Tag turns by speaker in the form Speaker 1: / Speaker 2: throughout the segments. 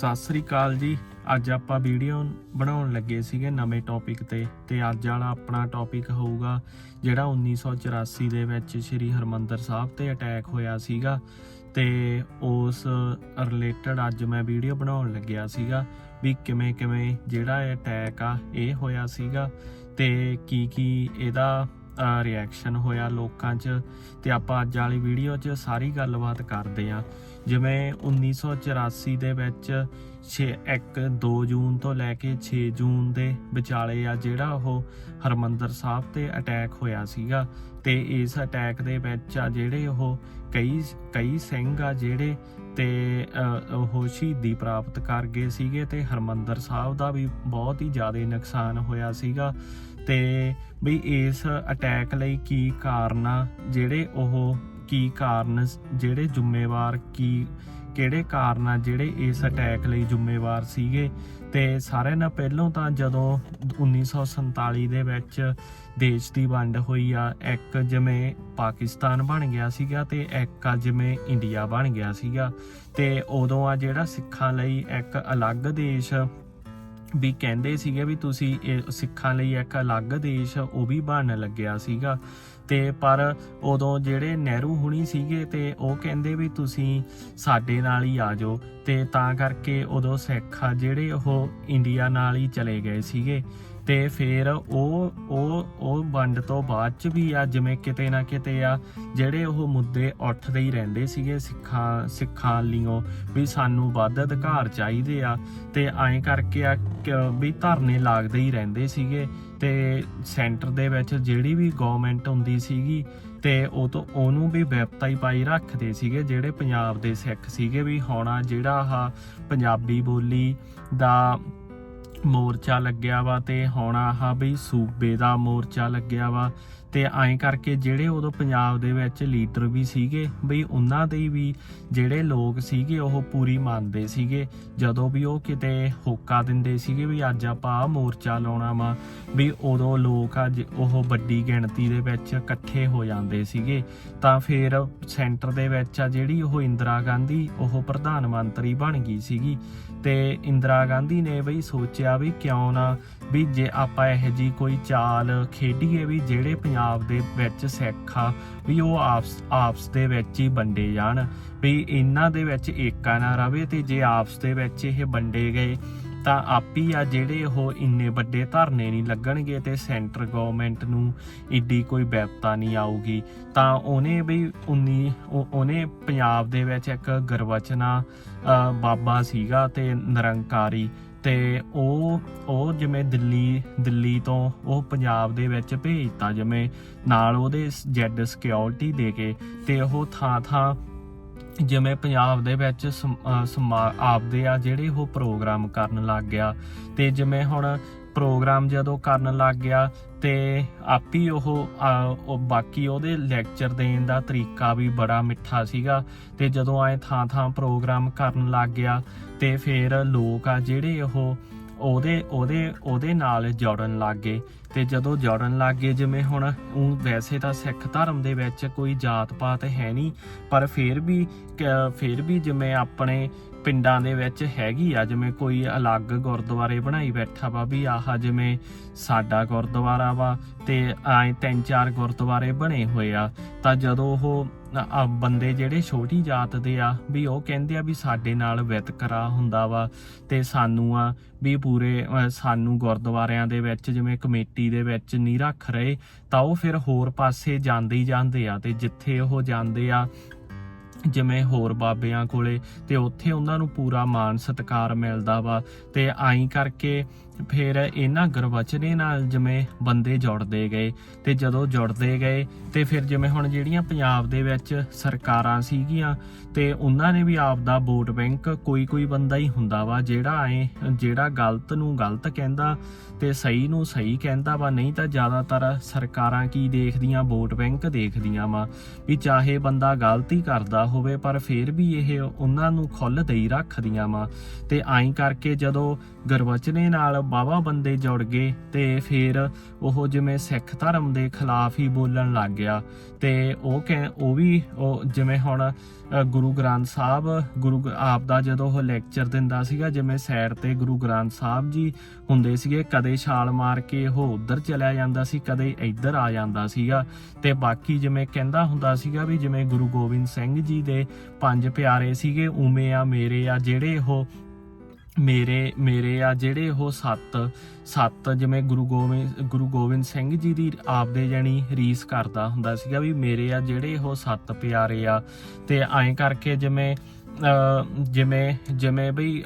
Speaker 1: ਸਤਿ ਸ੍ਰੀ ਅਕਾਲ ਜੀ। ਅੱਜ ਆਪਾਂ ਵੀਡੀਓ ਬਣਾਉਣ ਲੱਗੇ ਸੀਗੇ ਨਵੇਂ ਟੌਪਿਕ ਤੇ ਤੇ ਅੱਜ ਵਾਲਾ ਆਪਣਾ ਟੌਪਿਕ ਹੋਊਗਾ, ਜਿਹੜਾ 1984 ਦੇ ਵਿੱਚ ਸ੍ਰੀ ਹਰਮੰਦਰ ਸਾਹਿਬ ਤੇ ਅਟੈਕ ਹੋਇਆ ਸੀਗਾ ਤੇ ਉਸ ਰਿਲੇਟਡ ਅੱਜ ਮੈਂ ਵੀਡੀਓ ਬਣਾਉਣ ਲੱਗਿਆ ਸੀਗਾ ਵੀ ਕਿਵੇਂ ਕਿਵੇਂ ਜਿਹੜਾ ਇਹ ਅਟੈਕ ਆ, ਇਹ ਹੋਇਆ ਸੀਗਾ ਤੇ ਕੀ ਕੀ ਇਹਦਾ ਰਿਐਕਸ਼ਨ ਹੋਇਆ ਲੋਕਾਂ 'ਚ। ਤੇ ਆਪਾਂ ਅੱਜ ਵਾਲੀ ਵੀਡੀਓ 'ਚ ਸਾਰੀ ਗੱਲਬਾਤ ਕਰਦੇ ਆ ਜਿਵੇਂ 1984 ਦੇ ਵਿੱਚ 6 1 2 ਜੂਨ ਤੋਂ ਲੈ ਕੇ 6 ਜੂਨ ਦੇ ਵਿਚਾਲੇ ਆ ਜਿਹੜਾ ਉਹ ਹਰਮੰਦਰ ਸਾਹਿਬ ਤੇ ਅਟੈਕ ਹੋਇਆ ਸੀਗਾ ਤੇ ਇਸ ਅਟੈਕ ਦੇ ਵਿੱਚ ਆ ਜਿਹੜੇ ਉਹ ਕਈ ਕਈ ਸਿੰਘ ਆ ਜਿਹੜੇ ਤੇ ਉਹ ਸ਼ਹੀਦੀ ਪ੍ਰਾਪਤ ਕਰ ਗਏ ਸੀਗੇ ਤੇ ਹਰਮੰਦਰ ਸਾਹਿਬ ਦਾ ਵੀ ਬਹੁਤ ਹੀ ਜ਼ਿਆਦਾ ਨੁਕਸਾਨ ਹੋਇਆ ਸੀਗਾ ਤੇ ਵੀ ਇਸ ਅਟੈਕ ਲਈ ਕੀ ਕਾਰਨ ਆ ਜਿਹੜੇ ਉਹ ਕੀ ਕਾਰਨ ਜਿਹੜੇ ਜ਼ਿੰਮੇਵਾਰ ਕੀ, ਕਿਹੜੇ ਕਾਰਨ ਆ ਜਿਹੜੇ ਇਸ ਅਟੈਕ ਲਈ ਜ਼ਿੰਮੇਵਾਰ ਸੀਗੇ? ਤੇ ਸਾਰਿਆਂ ਨਾਲ ਪਹਿਲਾਂ ਤਾਂ ਜਦੋਂ 1947 ਦੇ ਵਿੱਚ ਦੇਸ਼ ਦੀ ਵੰਡ ਹੋਈ ਆ, ਇੱਕ ਜਿਵੇਂ ਪਾਕਿਸਤਾਨ ਬਣ ਗਿਆ ਸੀਗਾ ਤੇ ਇੱਕ ਆ ਜਿਵੇਂ ਇੰਡੀਆ ਬਣ ਗਿਆ ਸੀਗਾ। ਤੇ ਉਦੋਂ ਆ ਜਿਹੜਾ ਸਿੱਖਾਂ ਲਈ ਇੱਕ ਅਲੱਗ ਦੇਸ਼ ਵੀ ਕਹਿੰਦੇ ਸੀਗੇ ਵੀ ਤੁਸੀਂ ਇਹ ਸਿੱਖਾਂ ਲਈ ਇੱਕ ਅਲੱਗ ਦੇਸ਼ ਉਹ ਵੀ ਬਣਨ ਲੱਗਿਆ ਸੀਗਾ। ਤੇ ਪਰ ਉਦੋਂ ਜਿਹੜੇ ਨਹਿਰੂ ਹੁਣੀ ਸੀਗੇ ਤੇ ਉਹ ਕਹਿੰਦੇ ਵੀ ਤੁਸੀਂ ਸਾਡੇ ਨਾਲ ਹੀ ਆ ਜਾਓ ਤੇ ਤਾਂ ਕਰਕੇ ਉਦੋਂ ਸਿੱਖ ਆ ਜਿਹੜੇ ਉਹ ਇੰਡੀਆ ਨਾਲ ਹੀ ਚਲੇ ਗਏ ਸੀਗੇ। ਤੇ ਫਿਰ ਉਹ ਉਹ ਉਹ ਵੰਡ ਤੋਂ ਬਾਅਦ ਚ ਵੀ ਆ ਜਿਵੇਂ ਕਿਤੇ ਨਾ ਕਿਤੇ ਆ ਜਿਹੜੇ ਉਹ ਮੁੱਦੇ ਉੱਠਦੇ ਹੀ ਰਹਿੰਦੇ ਸੀਗੇ ਸਿੱਖਾਂ ਸਿੱਖਾਂ ਲਈਓ ਵੀ ਸਾਨੂੰ ਵੱਧ ਅਧਿਕਾਰ ਚਾਹੀਦੇ ਆ ਤੇ ਐਂ ਕਰਕੇ ਆ ਵੀ ਧਰਨੇ ਲੱਗਦੇ ਹੀ ਰਹਿੰਦੇ ਸੀਗੇ। ਤੇ ਸੈਂਟਰ ਦੇ ਵਿੱਚ ਜਿਹੜੀ ਵੀ ਗਵਰਨਮੈਂਟ ਹੁੰਦੀ ਸੀਗੀ ਤੇ ਉਹ ਤੋਂ ਉਹਨੂੰ ਵੀ ਵਿਪਤਾ ਹੀ ਪਾਈ ਰੱਖਦੇ ਸੀਗੇ, ਜਿਹੜੇ ਪੰਜਾਬ ਦੇ ਸਿੱਖ ਸੀਗੇ ਵੀ ਹੋਣਾ ਜਿਹੜਾ ਆ ਪੰਜਾਬੀ ਬੋਲੀ ਦਾ ਮੋਰਚਾ ਲੱਗਿਆ ਵਾ ਤੇ ਹੋਣਾ ਆਹ ਵੀ ਸੂਬੇ ਦਾ ਮੋਰਚਾ ਲੱਗਿਆ ਵਾ ਤੇ ਐਂ ਕਰਕੇ ਜਿਹੜੇ ਉਦੋਂ ਪੰਜਾਬ ਦੇ ਵਿੱਚ ਲੀਡਰ ਵੀ ਸੀਗੇ, ਬਈ ਉਹਨਾਂ ਦੇ ਵੀ ਜਿਹੜੇ ਲੋਕ ਸੀਗੇ, ਉਹ ਪੂਰੀ ਮੰਨਦੇ ਸੀਗੇ। ਜਦੋਂ ਵੀ ਉਹ ਕਿਤੇ ਹੋਕਾ ਦਿੰਦੇ ਸੀਗੇ ਵੀ ਅੱਜ ਆਪਾਂ ਆਹ ਮੋਰਚਾ ਲਾਉਣਾ ਵਾ ਵੀ ਉਦੋਂ ਲੋਕ ਅੱਜ ਉਹ ਵੱਡੀ ਗਿਣਤੀ ਦੇ ਵਿੱਚ ਇਕੱਠੇ ਹੋ ਜਾਂਦੇ ਸੀਗੇ। ਤਾਂ ਫਿਰ ਸੈਂਟਰ ਦੇ ਵਿੱਚ ਆ ਜਿਹੜੀ ਉਹ ਇੰਦਰਾ ਗਾਂਧੀ, ਉਹ ਪ੍ਰਧਾਨ ਮੰਤਰੀ ਬਣ ਗਈ ਸੀਗੀ। ਤੇ ਇੰਦਰਾ ਗਾਂਧੀ ਨੇ ਬਈ ਸੋਚਿਆ ਵੀ ਕਿਉਂ ਨਾ ਵੀ ਜੇ ਆਪਾਂ ਇਹ ਜੀ ਕੋਈ ਚਾਲ ਖੇਡੀਏ ਵੀ ਜਿਹੜੇ ਪੰਜਾਬ ਦੇ ਵਿੱਚ ਸਿੱਖ ਆ, ਵੀ ਉਹ ਆਪਸ ਆਪਸ ਦੇ ਵਿੱਚ ਹੀ ਵੰਡੇ ਜਾਣ, ਵੀ ਇਹਨਾਂ ਦੇ ਵਿੱਚ ਏਕਾ ਨਾ ਰਵੇ ਤੇ ਜੇ ਆਪਸ ਦੇ ਵਿੱਚ ਇਹ ਵੰਡੇ ਗਏ ਤਾਂ ਆਪੀ ਆ ਜਿਹੜੇ ਉਹ ਇੰਨੇ ਵੱਡੇ ਧਰਨੇ ਨਹੀਂ ਲੱਗਣਗੇ ਤੇ ਸੈਂਟਰ ਗਵਰਨਮੈਂਟ ਨੂੰ ਏਡੀ ਕੋਈ ਵਿਪਤਾ ਨਹੀਂ ਆਊਗੀ। ਤਾਂ ਉਹਨੇ ਵੀ 19 ਉਹਨੇ ਪੰਜਾਬ ਦੇ ਵਿੱਚ ਇੱਕ ਗਰਵਚਨਾ ਬਾਬਾ ਸੀਗਾ ਤੇ ਨਿਰੰਕਾਰੀ। ਤੇ ਉਹ ਉਹ ਜਿਵੇਂ ਦਿੱਲੀ ਦਿੱਲੀ ਤੋਂ ਉਹ ਪੰਜਾਬ ਦੇ ਵਿੱਚ ਭੇਜਤਾ ਜਿਵੇਂ ਨਾਲ ਉਹਦੇ ਜੈਡ ਸਿਕਿਉਰਿਟੀ ਦੇ ਕੇ ਤੇ ਉਹ ਥਾਂ ਥਾਂ ਜਿਵੇਂ ਪੰਜਾਬ ਦੇ ਵਿੱਚ ਸਮਾ- ਆਪਦੇ ਆ ਜਿਹੜੇ ਉਹ ਪ੍ਰੋਗਰਾਮ ਕਰਨ ਲੱਗ ਗਿਆ ਤੇ ਜਿਵੇਂ ਹੁਣ ਪ੍ਰੋਗਰਾਮ ਜਦੋਂ ਕਰਨ ਲੱਗ ਗਿਆ ਤੇ ਆਪੀ ਉਹ ਉਹ ਬਾਕੀ ਉਹਦੇ ਲੈਕਚਰ ਦੇਣ ਦਾ ਤਰੀਕਾ ਵੀ ਬੜਾ ਮਿੱਠਾ ਸੀਗਾ ਤੇ ਜਦੋਂ ਆਏ ਥਾਂ ਥਾਂ ਪ੍ਰੋਗਰਾਮ ਕਰਨ ਲੱਗ ਗਿਆ ਤੇ ਫਿਰ ਲੋਕ ਆ ਜਿਹੜੇ ਉਹ ਉਹਦੇ ਉਹਦੇ ਉਹਦੇ ਨਾਲ ਜੋੜਨ ਲੱਗ ਗਏ। ਤੇ ਜਦੋਂ ਜੁੜਨ ਲੱਗ ਗਏ, ਜਿਵੇਂ ਹੁਣ ਊਂ ਵੈਸੇ ਤਾਂ ਸਿੱਖ ਧਰਮ ਦੇ ਵਿੱਚ ਕੋਈ ਜਾਤ ਪਾਤ ਹੈ ਨਹੀਂ, ਪਰ ਫਿਰ ਵੀ ਫਿਰ ਵੀ ਜਿਵੇਂ ਆਪਣੇ ਪਿੰਡਾਂ ਦੇ ਵਿੱਚ ਹੈਗੀ ਆ, ਜਿਵੇਂ ਕੋਈ ਅਲੱਗ ਗੁਰਦੁਆਰੇ ਬਣਾਈ ਬੈਠਾ ਵਾ ਵੀ ਆਹ ਜਿਵੇਂ ਸਾਡਾ ਗੁਰਦੁਆਰਾ ਵਾ ਤੇ ਐ ਤਿੰਨ ਚਾਰ ਗੁਰਦੁਆਰੇ ਬਣੇ ਹੋਏ ਆ, ਤਾਂ ਜਦੋਂ ਉਹ ਆ ਬੰਦੇ ਜਿਹੜੇ ਛੋਟੀ ਜਾਤ ਦੇ ਆ, ਵੀ ਉਹ ਕਹਿੰਦੇ ਆ ਵੀ ਸਾਡੇ ਨਾਲ ਵਿਤਕਰਾ ਹੁੰਦਾ ਵਾ ਤੇ ਸਾਨੂੰ ਆ ਵੀ ਪੂਰੇ ਸਾਨੂੰ ਗੁਰਦੁਆਰਿਆਂ ਦੇ ਵਿੱਚ ਜਿਵੇਂ ਕਮੇਟੀ ਦੇ ਵਿੱਚ ਨਹੀਂ ਰੱਖ ਰਹੇ, ਤਾਂ ਉਹ ਫਿਰ ਹੋਰ ਪਾਸੇ ਜਾਂਦੇ ਹੀ ਜਾਂਦੇ ਆ ਤੇ ਜਿੱਥੇ ਉਹ ਜਾਂਦੇ ਆ, ਜਿਵੇਂ ਹੋਰ ਬਾਬਿਆਂ ਕੋਲੇ, ਤੇ ਉੱਥੇ ਉਹਨਾਂ ਨੂੰ ਪੂਰਾ ਮਾਣ ਸਤਿਕਾਰ ਮਿਲਦਾ ਵਾ ਤੇ ਆਈ ਕਰਕੇ ਫਿਰ ਇਹਨਾਂ ਗੁਰਬਚਨੇ ਨਾਲ ਜਿਵੇਂ ਬੰਦੇ ਜੁੜਦੇ ਗਏ ਤੇ ਜਦੋਂ ਜੁੜਦੇ ਗਏ ਤੇ ਫਿਰ ਜਿਵੇਂ ਹੁਣ ਜਿਹੜੀਆਂ ਪੰਜਾਬ ਦੇ ਵਿੱਚ ਸਰਕਾਰਾਂ ਸੀਗੀਆਂ ਤੇ ਉਹਨਾਂ ਨੇ ਵੀ ਆਪ ਦਾ ਵੋਟ ਬੈਂਕ ਕੋਈ ਕੋਈ ਬੰਦਾ ਹੀ ਹੁੰਦਾ ਵਾ ਜਿਹੜਾ ਐ, ਜਿਹੜਾ ਗਲਤ ਨੂੰ ਗਲਤ ਕਹਿੰਦਾ ਤੇ ਸਹੀ ਨੂੰ ਸਹੀ ਕਹਿੰਦਾ ਵਾ, ਨਹੀਂ ਤਾਂ ਜ਼ਿਆਦਾਤਰ ਸਰਕਾਰਾਂ ਕੀ ਦੇਖਦੀਆਂ, ਵੋਟ ਬੈਂਕ ਦੇਖਦੀਆਂ ਵਾ ਵੀ ਚਾਹੇ ਬੰਦਾ ਗਲਤੀ ਕਰਦਾ ਹੋਵੇ ਪਰ ਫਿਰ ਵੀ ਇਹ ਉਹਨਾਂ ਨੂੰ ਖੁੱਲ੍ਹ ਦੇਈ ਰੱਖਦੀਆਂ ਵਾ ਤੇ ਐਂ ਕਰਕੇ ਜਦੋਂ ਗੁਰਵਚਨੇ ਨਾਲ ਬਾਵਾ ਬੰਦੇ ਜੁੜ ਗਏ ਤੇ ਫਿਰ ਉਹ ਜਿਵੇਂ ਸਿੱਖ ਧਰਮ ਦੇ ਖਿਲਾਫ ਹੀ ਬੋਲਣ ਲੱਗ ਗਿਆ ਤੇ ਉਹ ਕਹਿ, ਉਹ ਵੀ ਉਹ ਜਿਵੇਂ ਹੁਣ ਗੁਰੂ ਗ੍ਰੰਥ ਸਾਹਿਬ, ਗੁਰੂ ਆਪ ਦਾ ਜਦੋਂ ਉਹ ਲੈਕਚਰ ਦਿੰਦਾ ਸੀਗਾ, ਜਿਵੇਂ ਸਾਈਡ ਤੇ ਗੁਰੂ ਗ੍ਰੰਥ ਸਾਹਿਬ ਜੀ ਹੁੰਦੇ ਸੀਗੇ, ਕਦੇ ਛਾਲ ਮਾਰ ਕੇ ਉਹ ਉਧਰ ਚਲਿਆ ਜਾਂਦਾ ਸੀ, ਕਦੇ ਇੱਧਰ ਆ ਜਾਂਦਾ ਸੀਗਾ ਤੇ ਬਾਕੀ ਜਿਵੇਂ ਕਹਿੰਦਾ ਹੁੰਦਾ ਸੀਗਾ ਵੀ ਜਿਵੇਂ ਗੁਰੂ ਗੋਬਿੰਦ ਸਿੰਘ ਜੀ ਦੇ ਪੰਜ ਪਿਆਰੇ ਸੀਗੇ, ਉਵੇਂ ਆ, ਮੇਰੇ ਆ, ਜਿਹੜੇ ਉਹ ਮੇਰੇ ਮੇਰੇ ਆ ਜਿਹੜੇ ਉਹ ਸੱਤ ਸੱਤ ਜਿਵੇਂ ਗੁਰੂ ਗੋਬਿੰਦ ਗੁਰੂ ਗੋਬਿੰਦ ਸਿੰਘ ਜੀ ਦੀ ਆਪਦੇ ਜਾਨੀ ਰੀਸ ਕਰਦਾ ਹੁੰਦਾ ਸੀਗਾ ਵੀ ਮੇਰੇ ਆ ਜਿਹੜੇ ਉਹ ਸੱਤ ਪਿਆਰੇ ਆ ਤੇ ਐਂ ਕਰਕੇ ਜਿਵੇਂ ਜਿਵੇਂ ਜਿਵੇਂ ਬਈ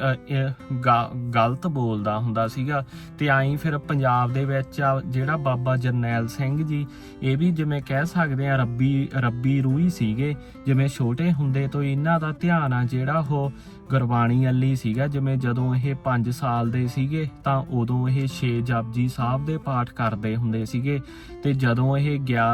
Speaker 1: ਗਲਤ ਬੋਲਦਾ ਹੁੰਦਾ ਸੀਗਾ ਤੇ ਆਈ ਫਿਰ ਪੰਜਾਬ ਦੇ ਵਿੱਚ ਆ ਜਿਹੜਾ ਬਾਬਾ ਜਰਨੈਲ ਸਿੰਘ ਜੀ, ਇਹ ਵੀ ਜਿਵੇਂ ਕਹਿ ਸਕਦੇ ਆ ਰੱਬੀ ਰੱਬੀ ਰੂਹੀ ਸੀਗੇ। ਜਿਵੇਂ ਛੋਟੇ ਹੁੰਦੇ ਤੋਂ ਇਹਨਾਂ ਦਾ ਧਿਆਨ ਆ ਜਿਹੜਾ ਉਹ ਗੁਰਬਾਣੀ ਅੱਲੀ ਸੀਗਾ। ਜਿਵੇਂ ਜਦੋਂ ਇਹ 5 ਸਾਲ ਦੇ ਸੀਗੇ ਤਾਂ ਉਦੋਂ ਇਹ 6 ਜਪਜੀ ਸਾਹਿਬ ਦੇ ਪਾਠ ਕਰਦੇ ਹੁੰਦੇ ਸੀਗੇ। ਤੇ ਜਦੋਂ ਇਹ ਗਿਆ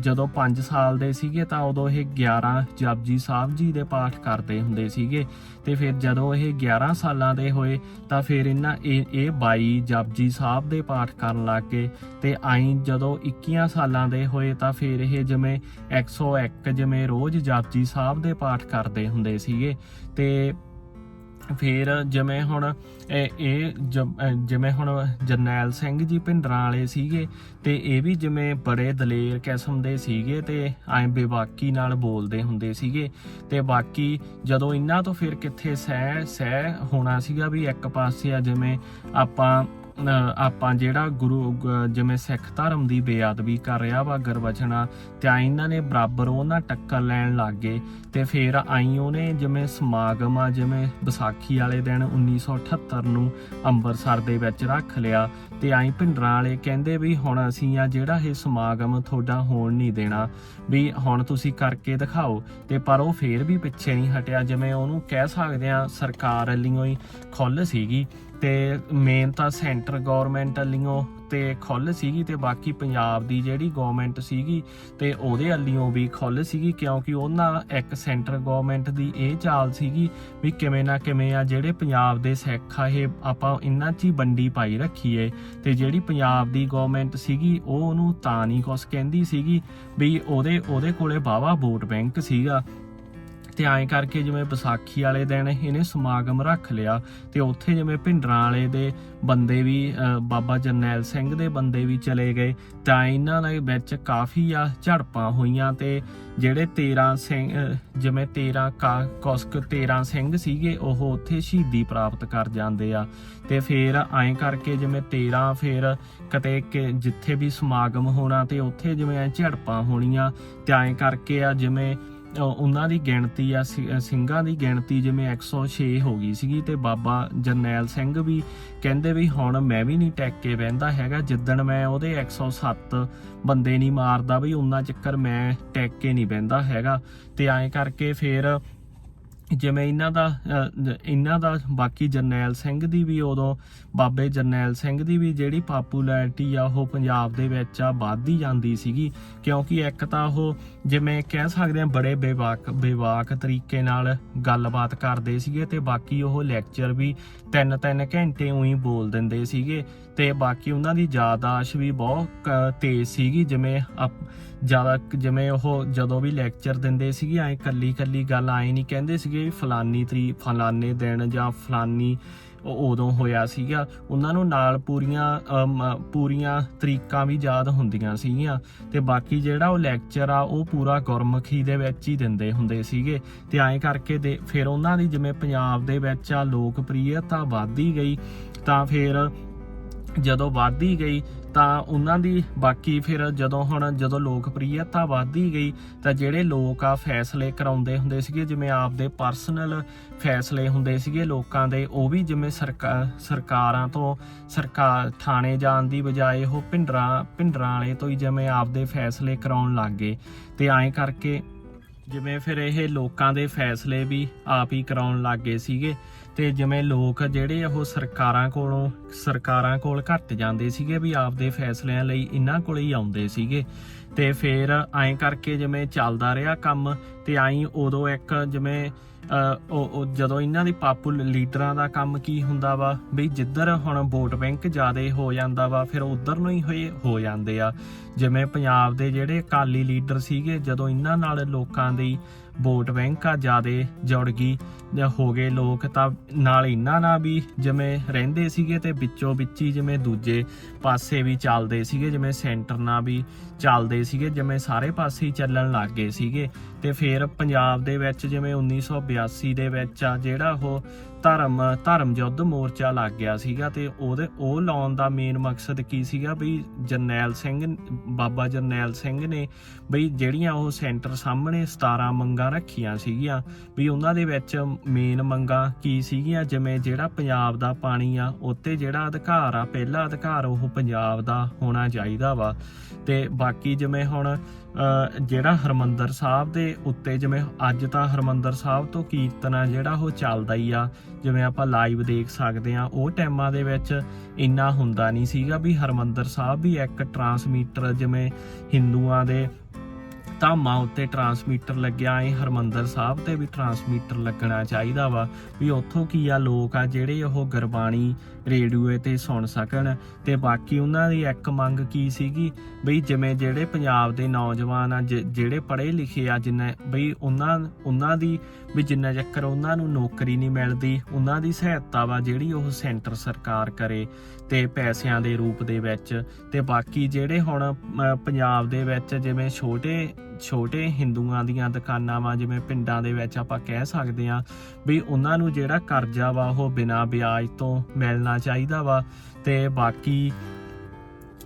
Speaker 1: ਜਦੋਂ 5 ਸਾਲ ਦੇ ਸੀਗੇ ਤਾਂ ਉਦੋਂ ਇਹ 11 ਜਪਜੀ ਸਾਹਿਬ ਜੀ ਦੇ ਪਾਠ ਕਰਦੇ ਹੁੰਦੇ ਸੀਗੇ। ਤੇ ਫਿਰ ਜਦੋਂ ਇਹ 11 ਸਾਲਾਂ ਦੇ ਹੋਏ ਤਾਂ ਫਿਰ ਇਹਨਾਂ ਇਹ ਇਹ 22 ਜਪਜੀ ਸਾਹਿਬ ਦੇ ਪਾਠ ਕਰਨ ਲੱਗ ਗਏ। ਤੇ ਆਈ ਜਦੋਂ 21 ਸਾਲਾਂ ਦੇ ਹੋਏ ਤਾਂ ਫਿਰ ਇਹ ਜਿਵੇਂ 101 ਜਿਵੇਂ ਰੋਜ਼ ਜਪਜੀ ਸਾਹਿਬ ਦੇ ਪਾਠ ਕਰਦੇ ਹੁੰਦੇ ਸੀਗੇ। ਤੇ ਫਿਰ ਜਿਵੇਂ ਹੁਣ ਇਹ ਜਿਵੇਂ ਹੁਣ ਜਰਨੈਲ ਸਿੰਘ ਜੀ ਭਿੰਡਰਾਂ ਵਾਲੇ ਸੀਗੇ ਤੇ ਇਹ ਵੀ ਜਿਵੇਂ ਬੜੇ ਦਲੇਰ ਕਿਸਮ ਦੇ ਸੀਗੇ ਤੇ ਐਂ ਬੇਬਾਕੀ ਨਾਲ ਬੋਲਦੇ ਹੁੰਦੇ ਸੀਗੇ ਤੇ ਬਾਕੀ ਜਦੋਂ ਇਹਨਾਂ ਤੋਂ ਫਿਰ ਕਿੱਥੇ ਸਹਿ ਸਹਿ ਹੋਣਾ ਸੀਗਾ ਵੀ ਇੱਕ ਪਾਸੇ ਆ ਜਿਵੇਂ ਆਪਾਂ ਆਪਾਂ ਜਿਹੜਾ ਗੁਰੂ ਜਿਵੇਂ ਸਿੱਖ ਧਰਮ ਦੀ ਬੇਅਦਬੀ ਕਰ ਰਿਹਾ ਵਾ ਗੁਰਬਚਨਾ ਤੇ ਆਈ ਇਹਨਾਂ ਨੇ ਬਰਾਬਰ ਉਹਨਾਂ ਟੱਕਰ ਲੈਣ ਲੱਗ ਗਏ। ਤੇ ਫਿਰ ਆਈ ਉਹਨੇ ਜਿਵੇਂ ਸਮਾਗਮ ਆ, ਜਿਵੇਂ ਵਿਸਾਖੀ ਵਾਲੇ ਦਿਨ 1978 ਨੂੰ ਅੰਮ੍ਰਿਤਸਰ ਦੇ ਵਿੱਚ ਰੱਖ ਲਿਆ। ਤੇ ਆਈ ਭਿੰਡਰਾਂ ਵਾਲੇ ਕਹਿੰਦੇ ਵੀ ਹੁਣ ਅਸੀਂ ਆ ਜਿਹੜਾ ਇਹ ਸਮਾਗਮ ਤੁਹਾਡਾ ਹੋਣ ਨਹੀਂ ਦੇਣਾ, ਵੀ ਹੁਣ ਤੁਸੀਂ ਕਰਕੇ ਦਿਖਾਓ। ਤੇ ਪਰ ਉਹ ਫੇਰ ਵੀ ਪਿੱਛੇ ਨਹੀਂ ਹਟਿਆ, ਜਿਵੇਂ ਉਹਨੂੰ ਕਹਿ ਸਕਦੇ ਆ ਸਰਕਾਰ ਵੱਲੋਂ ਹੀ ਖੁੱਲ ਸੀਗੀ। ਤੇ ਮੇਨ ਤਾਂ ਸੈਂਟਰ ਗਵਰਨਮੈਂਟ ਵੱਲੋਂ ਤੇ ਖੁੱਲ ਸੀਗੀ ਤੇ ਬਾਕੀ ਪੰਜਾਬ ਦੀ ਜਿਹੜੀ ਗਵਰਨਮੈਂਟ ਸੀਗੀ ਤੇ ਉਹਦੇ ਵੱਲੋਂ ਵੀ ਖੁੱਲ ਸੀਗੀ ਕਿਉਂਕਿ ਉਹਨਾਂ ਇੱਕ ਸੈਂਟਰ ਗਵਰਨਮੈਂਟ ਦੀ ਇਹ ਚਾਲ ਸੀਗੀ ਵੀ ਕਿਵੇਂ ਨਾ ਕਿਵੇਂ ਆ ਜਿਹੜੇ ਪੰਜਾਬ ਦੇ ਸਿੱਖ ਆ ਇਹ ਆਪਾਂ ਇਹਨਾਂ 'ਚ ਹੀ ਵੰਡੀ ਪਾਈ ਰੱਖੀਏ ਤੇ ਜਿਹੜੀ ਪੰਜਾਬ ਦੀ ਗਵਰਨਮੈਂਟ ਸੀਗੀ ਉਹ ਉਹਨੂੰ ਤਾਂ ਨਹੀਂ ਕੁਛ ਕਹਿੰਦੀ ਸੀਗੀ ਵੀ ਉਹਦੇ ਉਹਦੇ ਕੋਲੇ ਬਾਵਾ ਵੋਟ ਬੈਂਕ ਸੀਗਾ ਤੇ ਐਂ ਕਰਕੇ ਜਿਵੇਂ ਵਿਸਾਖੀ ਵਾਲੇ ਦਿਨ ਇਹਨੇ ਸਮਾਗਮ ਰੱਖ ਲਿਆ ਤੇ ਉੱਥੇ ਜਿਵੇਂ ਭਿੰਡਰਾਂ ਵਾਲੇ ਦੇ ਬੰਦੇ ਵੀ ਬਾਬਾ ਜਰਨੈਲ ਸਿੰਘ ਦੇ ਬੰਦੇ ਵੀ ਚਲੇ ਗਏ, ਤਾਂ ਇਹਨਾਂ ਦੇ ਵਿੱਚ ਕਾਫੀ ਆ ਝੜਪਾਂ ਹੋਈਆਂ ਤੇ ਜਿਹੜੇ 13 ਸਿੰਘ ਜਿਵੇਂ 13 ਕਾ, ਕੁਸਕ 13 ਸਿੰਘ ਸੀਗੇ, ਉਹ ਉੱਥੇ ਸ਼ਹੀਦੀ ਪ੍ਰਾਪਤ ਕਰ ਜਾਂਦੇ ਆ। ਤੇ ਫਿਰ ਐਂ ਕਰਕੇ ਜਿਵੇਂ 13 ਫਿਰ ਕਿਤੇ ਕਿ ਜਿੱਥੇ ਵੀ ਸਮਾਗਮ ਹੋਣਾ ਤੇ ਉੱਥੇ ਜਿਵੇਂ ਝੜਪਾਂ ਹੋਣੀਆਂ, ਤੇ ਐਂ ਕਰਕੇ ਆ ਜਿਵੇਂ ਉਹਨਾਂ ਦੀ ਗਿਣਤੀ ਆ ਸਿੰਘਾਂ ਦੀ ਗਿਣਤੀ ਜਿਵੇਂ 106 ਹੋ ਗਈ ਸੀਗੀ ਤੇ ਬਾਬਾ ਜਰਨੈਲ ਸਿੰਘ ਵੀ ਕਹਿੰਦੇ ਵੀ ਹੁਣ ਮੈਂ ਵੀ ਨਹੀਂ ਟੈਕ ਕੇ ਬਹਿੰਦਾ ਹੈਗਾ, ਜਿੱਦਣ ਮੈਂ ਉਹਦੇ 107 ਬੰਦੇ ਨਹੀਂ ਮਾਰਦਾ ਵੀ ਉਹਨਾਂ ਚੱਕਰ ਮੈਂ ਟੈਕ ਕੇ ਨਹੀਂ ਬਹਿੰਦਾ ਹੈਗਾ। ਤੇ ਐਂ ਕਰਕੇ ਫਿਰ ਜਿਵੇਂ ਇਹਨਾਂ ਦਾ ਇਹਨਾਂ ਦਾ ਬਾਕੀ ਜਰਨੈਲ ਸਿੰਘ ਦੀ ਵੀ ਉਦੋਂ, ਬਾਬੇ ਜਰਨੈਲ ਸਿੰਘ ਦੀ ਵੀ ਜਿਹੜੀ ਪਪੂਲੈਰਿਟੀ ਆ, ਉਹ ਪੰਜਾਬ ਦੇ ਵਿੱਚ ਆ, ਵੱਧਦੀ ਜਾਂਦੀ ਸੀਗੀ। ਕਿਉਂਕਿ ਇੱਕ ਤਾਂ ਉਹ ਜਿਵੇਂ ਕਹਿ ਸਕਦੇ ਆ, ਬੜੇ ਬੇਵਾਕ ਬੇਵਾਕ ਤਰੀਕੇ ਨਾਲ ਗੱਲਬਾਤ ਕਰਦੇ ਸੀਗੇ ਤੇ ਬਾਕੀ ਉਹ ਲੈਕਚਰ ਵੀ ਤਿੰਨ ਤਿੰਨ ਘੰਟੇ ਉਹੀ ਬੋਲ ਦਿੰਦੇ ਸੀਗੇ ਤੇ ਬਾਕੀ ਉਹਨਾਂ ਦੀ ਯਾਦਾਸ਼ ਵੀ ਬਹੁਤ ਤੇਜ਼ ਸੀਗੀ। ਜਿਵੇਂ ਅਪ- ਜ਼ਿਆਦਾ, ਜਿਵੇਂ ਉਹ ਜਦੋਂ ਵੀ ਲੈਕਚਰ ਦਿੰਦੇ ਸੀਗੇ, ਐ ਕੱਲੀ ਕੱਲੀ ਗੱਲ ਆਏ ਨਹੀਂ ਕਹਿੰਦੇ ਸੀਗੇ ਵੀ ਫਲਾਨੀ ਤਰੀ, ਫਲਾਨੇ ਦਿਨ ਜਾਂ ਫਲਾਨੀ ਉਦੋਂ ਹੋਇਆ ਸੀਗਾ, ਉਹਨਾਂ ਨੂੰ ਨਾਲ ਪੂਰੀਆਂ ਪੂਰੀਆਂ ਤਰੀਕਾਂ ਵੀ ਯਾਦ ਹੁੰਦੀਆਂ ਸੀਗੀਆਂ ਤੇ ਬਾਕੀ ਜਿਹੜਾ ਉਹ ਲੈਕਚਰ ਆ, ਉਹ ਪੂਰਾ ਗੁਰਮੁਖੀ ਦੇ ਵਿੱਚ ਹੀ ਦਿੰਦੇ ਹੁੰਦੇ ਸੀਗੇ ਤੇ ਐਂ ਕਰਕੇ ਦੇ, ਫਿਰ ਉਹਨਾਂ ਦੀ ਜਿਵੇਂ ਪੰਜਾਬ ਦੇ ਵਿੱਚ ਆ ਲੋਕਪ੍ਰਿਯਤਾ ਵੱਧਦੀ ਗਈ ਤਾਂ ਫਿਰ ਜਦੋਂ ਵੱਧਦੀ ਗਈ ਤਾਂ ਉਹਨਾਂ ਦੀ ਬਾਕੀ ਫਿਰ ਜਦੋਂ ਹੁਣ ਜਦੋਂ ਲੋਕਪ੍ਰਿਯਤਾ ਵੱਧਦੀ ਗਈ ਤਾਂ ਜਿਹੜੇ ਲੋਕ ਆ ਫੈਸਲੇ ਕਰਾਉਂਦੇ ਹੁੰਦੇ ਸੀਗੇ, ਜਿਵੇਂ ਆਪਦੇ ਪਰਸਨਲ ਫੈਸਲੇ ਹੁੰਦੇ ਸੀਗੇ ਲੋਕਾਂ ਦੇ, ਉਹ ਵੀ ਜਿਵੇਂ ਸਰਕਾਰ ਸਰਕਾਰਾਂ ਤੋਂ ਸਰਕਾਰ ਥਾਣੇ ਜਾਣ ਦੀ ਬਜਾਏ ਉਹ ਭਿੰਡਰਾਂ ਭਿੰਡਰਾਂ ਵਾਲੇ ਤੋਂ ਹੀ ਜਿਵੇਂ ਆਪਦੇ ਫੈਸਲੇ ਕਰਾਉਣ ਲੱਗ ਗਏ। ਤੇ ਐਂ ਕਰਕੇ ਜਿਵੇਂ ਫਿਰ ਇਹ ਲੋਕਾਂ ਦੇ ਫੈਸਲੇ ਵੀ ਆਪ ਹੀ ਕਰਾਉਣ ਲੱਗ ਗਏ ਸੀਗੇ। ਤੇ ਜਿਵੇਂ ਲੋਕ ਜਿਹੜੇ ਉਹ ਸਰਕਾਰਾਂ ਕੋਲੋਂ, ਸਰਕਾਰਾਂ ਕੋਲ ਘੱਟ ਜਾਂਦੇ ਸੀਗੇ ਵੀ ਆਪਦੇ ਫੈਸਲਿਆਂ ਲਈ ਇਹਨਾਂ ਕੋਲ ਹੀ ਆਉਂਦੇ ਸੀਗੇ। ਤੇ ਫਿਰ ਐਂ ਕਰਕੇ ਜਿਵੇਂ ਚੱਲਦਾ ਰਿਹਾ ਕੰਮ ਤੇ ਆਈ ਉਦੋਂ ਇੱਕ ਜਿਵੇਂ ਉਹ ਜਦੋਂ ਇਹਨਾਂ ਦੀ ਪਾਪੂਲ ਲੀਡਰਾਂ ਦਾ ਕੰਮ ਕੀ ਹੁੰਦਾ ਵਾ, ਵੀ ਜਿੱਧਰ ਹੁਣ ਵੋਟ ਬੈਂਕ ਜ਼ਿਆਦੇ ਹੋ ਜਾਂਦਾ ਵਾ, ਫਿਰ ਉਧਰ ਨੂੰ ਹੀ ਹੋਏ, ਹੋ ਜਾਂਦੇ ਆ। ਜਿਵੇਂ ਪੰਜਾਬ ਦੇ ਜਿਹੜੇ ਅਕਾਲੀ ਲੀਡਰ ਸੀਗੇ, ਜਦੋਂ ਇਹਨਾਂ ਨਾਲ ਲੋਕਾਂ ਦੀ ਵੋਟ ਬੈਂਕ ਆ, ਜ਼ਿਆਦੇ ਜੁੜ ਗਈ ਜਾਂ ਹੋ ਗਏ ਲੋਕ, ਤਾਂ ਨਾਲ ਇਹਨਾਂ ਨਾਲ ਵੀ ਜਿਵੇਂ ਰਹਿੰਦੇ ਸੀਗੇ ਤੇ ਵਿੱਚੋਂ ਵਿੱਚ ਹੀ ਜਿਵੇਂ ਦੂਜੇ ਪਾਸੇ ਵੀ ਚੱਲਦੇ ਸੀਗੇ, ਜਿਵੇਂ ਸੈਂਟਰ ਨਾਲ ਵੀ ਚੱਲਦੇ ਸੀਗੇ, ਜਿਵੇਂ ਸਾਰੇ ਪਾਸੇ ਹੀ ਚੱਲਣ ਲੱਗ ਗਏ ਸੀਗੇ। ਤੇ ਫਿਰ ਪੰਜਾਬ ਦੇ ਵਿੱਚ ਜਿਵੇਂ 1982 ਦੇ ਵਿੱਚ ਆ, ਜਿਹੜਾ ਉਹ ਧਰਮ ਧਰਮ ਯੁੱਧ ਮੋਰਚਾ ਲੱਗ ਗਿਆ ਸੀਗਾ ਤੇ ਉਹਦੇ, ਉਹ ਲਾਉਣ ਦਾ ਮੇਨ ਮਕਸਦ ਕੀ ਸੀਗਾ ਵੀ ਜਰਨੈਲ ਸਿੰਘ, ਬਾਬਾ ਜਰਨੈਲ ਸਿੰਘ ਨੇ ਬਈ ਜਿਹੜੀਆਂ ਉਹ ਸੈਂਟਰ ਸਾਹਮਣੇ 17 ਮੰਗਾਂ ਰੱਖੀਆਂ ਸੀਗੀਆਂ ਵੀ ਉਹਨਾਂ ਦੇ ਵਿੱਚ ਮੇਨ ਮੰਗਾਂ ਕੀ ਸੀਗੀਆਂ? ਜਿਵੇਂ ਜਿਹੜਾ ਪੰਜਾਬ ਦਾ ਪਾਣੀ ਆ ਉੱਤੇ ਜਿਹੜਾ ਅਧਿਕਾਰ ਆ, ਪਹਿਲਾ ਅਧਿਕਾਰ ਉਹ ਪੰਜਾਬ ਦਾ ਹੋਣਾ ਚਾਹੀਦਾ ਵਾ। ਤੇ ਬਾਕੀ ਜਿਵੇਂ ਹੁਣ ਜਿਹੜਾ ਹਰਮੰਦਰ ਸਾਹਿਬ ਦੇ ਉੱਤੇ ਜਿਵੇਂ ਅੱਜ ਤਾਂ ਹਰਮੰਦਰ ਸਾਹਿਬ ਤੋਂ ਕੀਰਤਨ ਆ, ਜਿਹੜਾ ਉਹ ਚੱਲਦਾ ਹੀ ਆ, ਜਿਵੇਂ ਆਪਾਂ ਲਾਈਵ ਦੇਖ ਸਕਦੇ ਆ, ਉਹ ਟਾਈਮਾਂ ਦੇ ਵਿੱਚ ਇੰਨਾ ਹੁੰਦਾ ਨਹੀਂ ਸੀਗਾ ਵੀ ਹਰਮੰਦਰ ਸਾਹਿਬ ਵੀ ਇੱਕ ਟਰਾਂਸਮੀਟਰ ਜਿਵੇਂ ਹਿੰਦੂਆਂ ਦੇ ਧਾਮਾਂ ਉੱਤੇ ਟਰਾਂਸਮੀਟਰ ਲੱਗਿਆ ਏ, ਹਰਮੰਦਰ ਸਾਹਿਬ ਤੇ ਵੀ ਟਰਾਂਸਮੀਟਰ ਲੱਗਣਾ ਚਾਹੀਦਾ ਵਾ ਵੀ ਉੱਥੋਂ ਕੀ ਆ ਲੋਕ ਆ ਜਿਹੜੇ ਉਹ ਗੁਰਬਾਣੀ ਰੇਡੀਓ ਤੇ ਸੁਣ ਸਕਣ ਤੇ ਬਾਕੀ ਉਹਨਾਂ ਦੀ ਇੱਕ ਮੰਗ ਕੀ ਸੀਗੀ? ਬਈ ਜਿਵੇਂ ਜਿਹੜੇ ਪੰਜਾਬ ਦੇ ਨੌਜਵਾਨ ਆ, ਜ- ਜਿਹੜੇ ਪੜ੍ਹੇ ਲਿਖੇ ਆ, ਜਿੰਨਾ, ਬਈ ਉਹਨਾਂ ਉਹਨਾਂ ਦੀ, ਵੀ ਜਿੰਨਾ ਚੱਕਰ ਉਹਨਾਂ ਨੂੰ ਨੌਕਰੀ ਨਹੀਂ ਮਿਲਦੀ, ਉਹਨਾਂ ਦੀ ਸਹਾਇਤਾ ਵਾ ਜਿਹੜੀ ਉਹ ਸੈਂਟਰ ਸਰਕਾਰ ਕਰੇ। ਤੇ ਪੈਸਿਆਂ ਦੇ ਰੂਪ ਦੇ ਵਿੱਚ ਤੇ ਬਾਕੀ ਜਿਹੜੇ ਹੁਣ ਪੰਜਾਬ ਦੇ ਵਿੱਚ ਜਿਵੇਂ ਛੋਟੇ ਛੋਟੇ ਹਿੰਦੂਆਂ ਦੀਆਂ ਦੁਕਾਨਾਂ ਵਾ, ਜਿਵੇਂ ਪਿੰਡਾਂ ਦੇ ਵਿੱਚ ਆਪਾਂ ਕਹਿ ਸਕਦੇ ਆ ਵੀ ਉਹਨਾਂ ਨੂੰ ਜਿਹੜਾ ਕਰਜ਼ਾ ਵਾ ਉਹ ਬਿਨਾਂ ਵਿਆਜ ਤੋਂ ਮਿਲਣਾ ਚਾਹੀਦਾ ਵਾ ਤੇ ਬਾਕੀ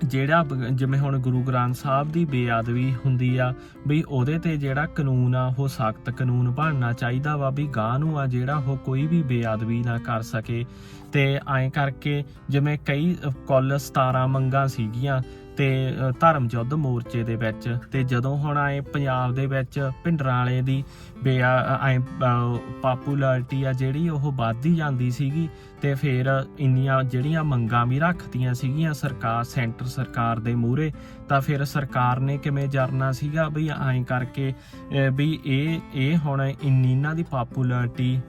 Speaker 1: ਜਿਹੜਾ ਜਿਵੇਂ ਹੁਣ ਗੁਰੂ ਗ੍ਰੰਥ ਸਾਹਿਬ ਦੀ ਬੇਅਦਬੀ ਹੁੰਦੀ ਆ, ਵੀ ਉਹਦੇ ਤੇ ਜਿਹੜਾ ਕਾਨੂੰਨ ਆ, ਉਹ ਸਖਤ ਕਾਨੂੰਨ ਬਣਨਾ ਚਾਹੀਦਾ ਵਾ, ਵੀ ਗਾਂ ਨੂੰ ਆ ਜਿਹੜਾ ਉਹ ਕੋਈ ਵੀ ਬੇਅਦਬੀ ਨਾ ਕਰ ਸਕੇ। ਤੇ ਐਂ ਕਰਕੇ ਜਿਵੇਂ ਕਈ ਕੁੱਲ 17 ਮੰਗਾਂ ਸੀਗੀਆਂ ਤੇ ਧਰਮ ਯੁੱਧ ਮੋਰਚੇ ਦੇ ਵਿੱਚ ਤੇ ਜਦੋਂ ਹੁਣ ਆਏ ਪੰਜਾਬ ਦੇ ਵਿੱਚ ਭਿੰਡਰਾਂ ਵਾਲੇ ਦੀ ਬੇਆ ਐ ਆ ਜਿਹੜੀ ਉਹ ਵੱਧਦੀ ਜਾਂਦੀ ਸੀਗੀ ਤੇ ਫਿਰ ਇੰਨੀਆਂ ਜਿਹੜੀਆਂ ਮੰਗਾਂ ਵੀ ਰੱਖਤੀਆਂ ਸੀਗੀਆਂ ਸਰਕਾਰ, ਸੈਂਟਰ ਸਰਕਾਰ ਦੇ ਮੂਹਰੇ ਤਾਂ ਫਿਰ ਸਰਕਾਰ ਨੇ ਕਿਵੇਂ ਜਰਨਾ ਸੀਗਾ ਵੀ ਐਂ ਕਰਕੇ ਵੀ ਇਹ ਇਹ ਹੁਣ ਇੰਨੀ ਇਹਨਾਂ ਦੀ ਪਾਪੂਲੈਰਿਟੀ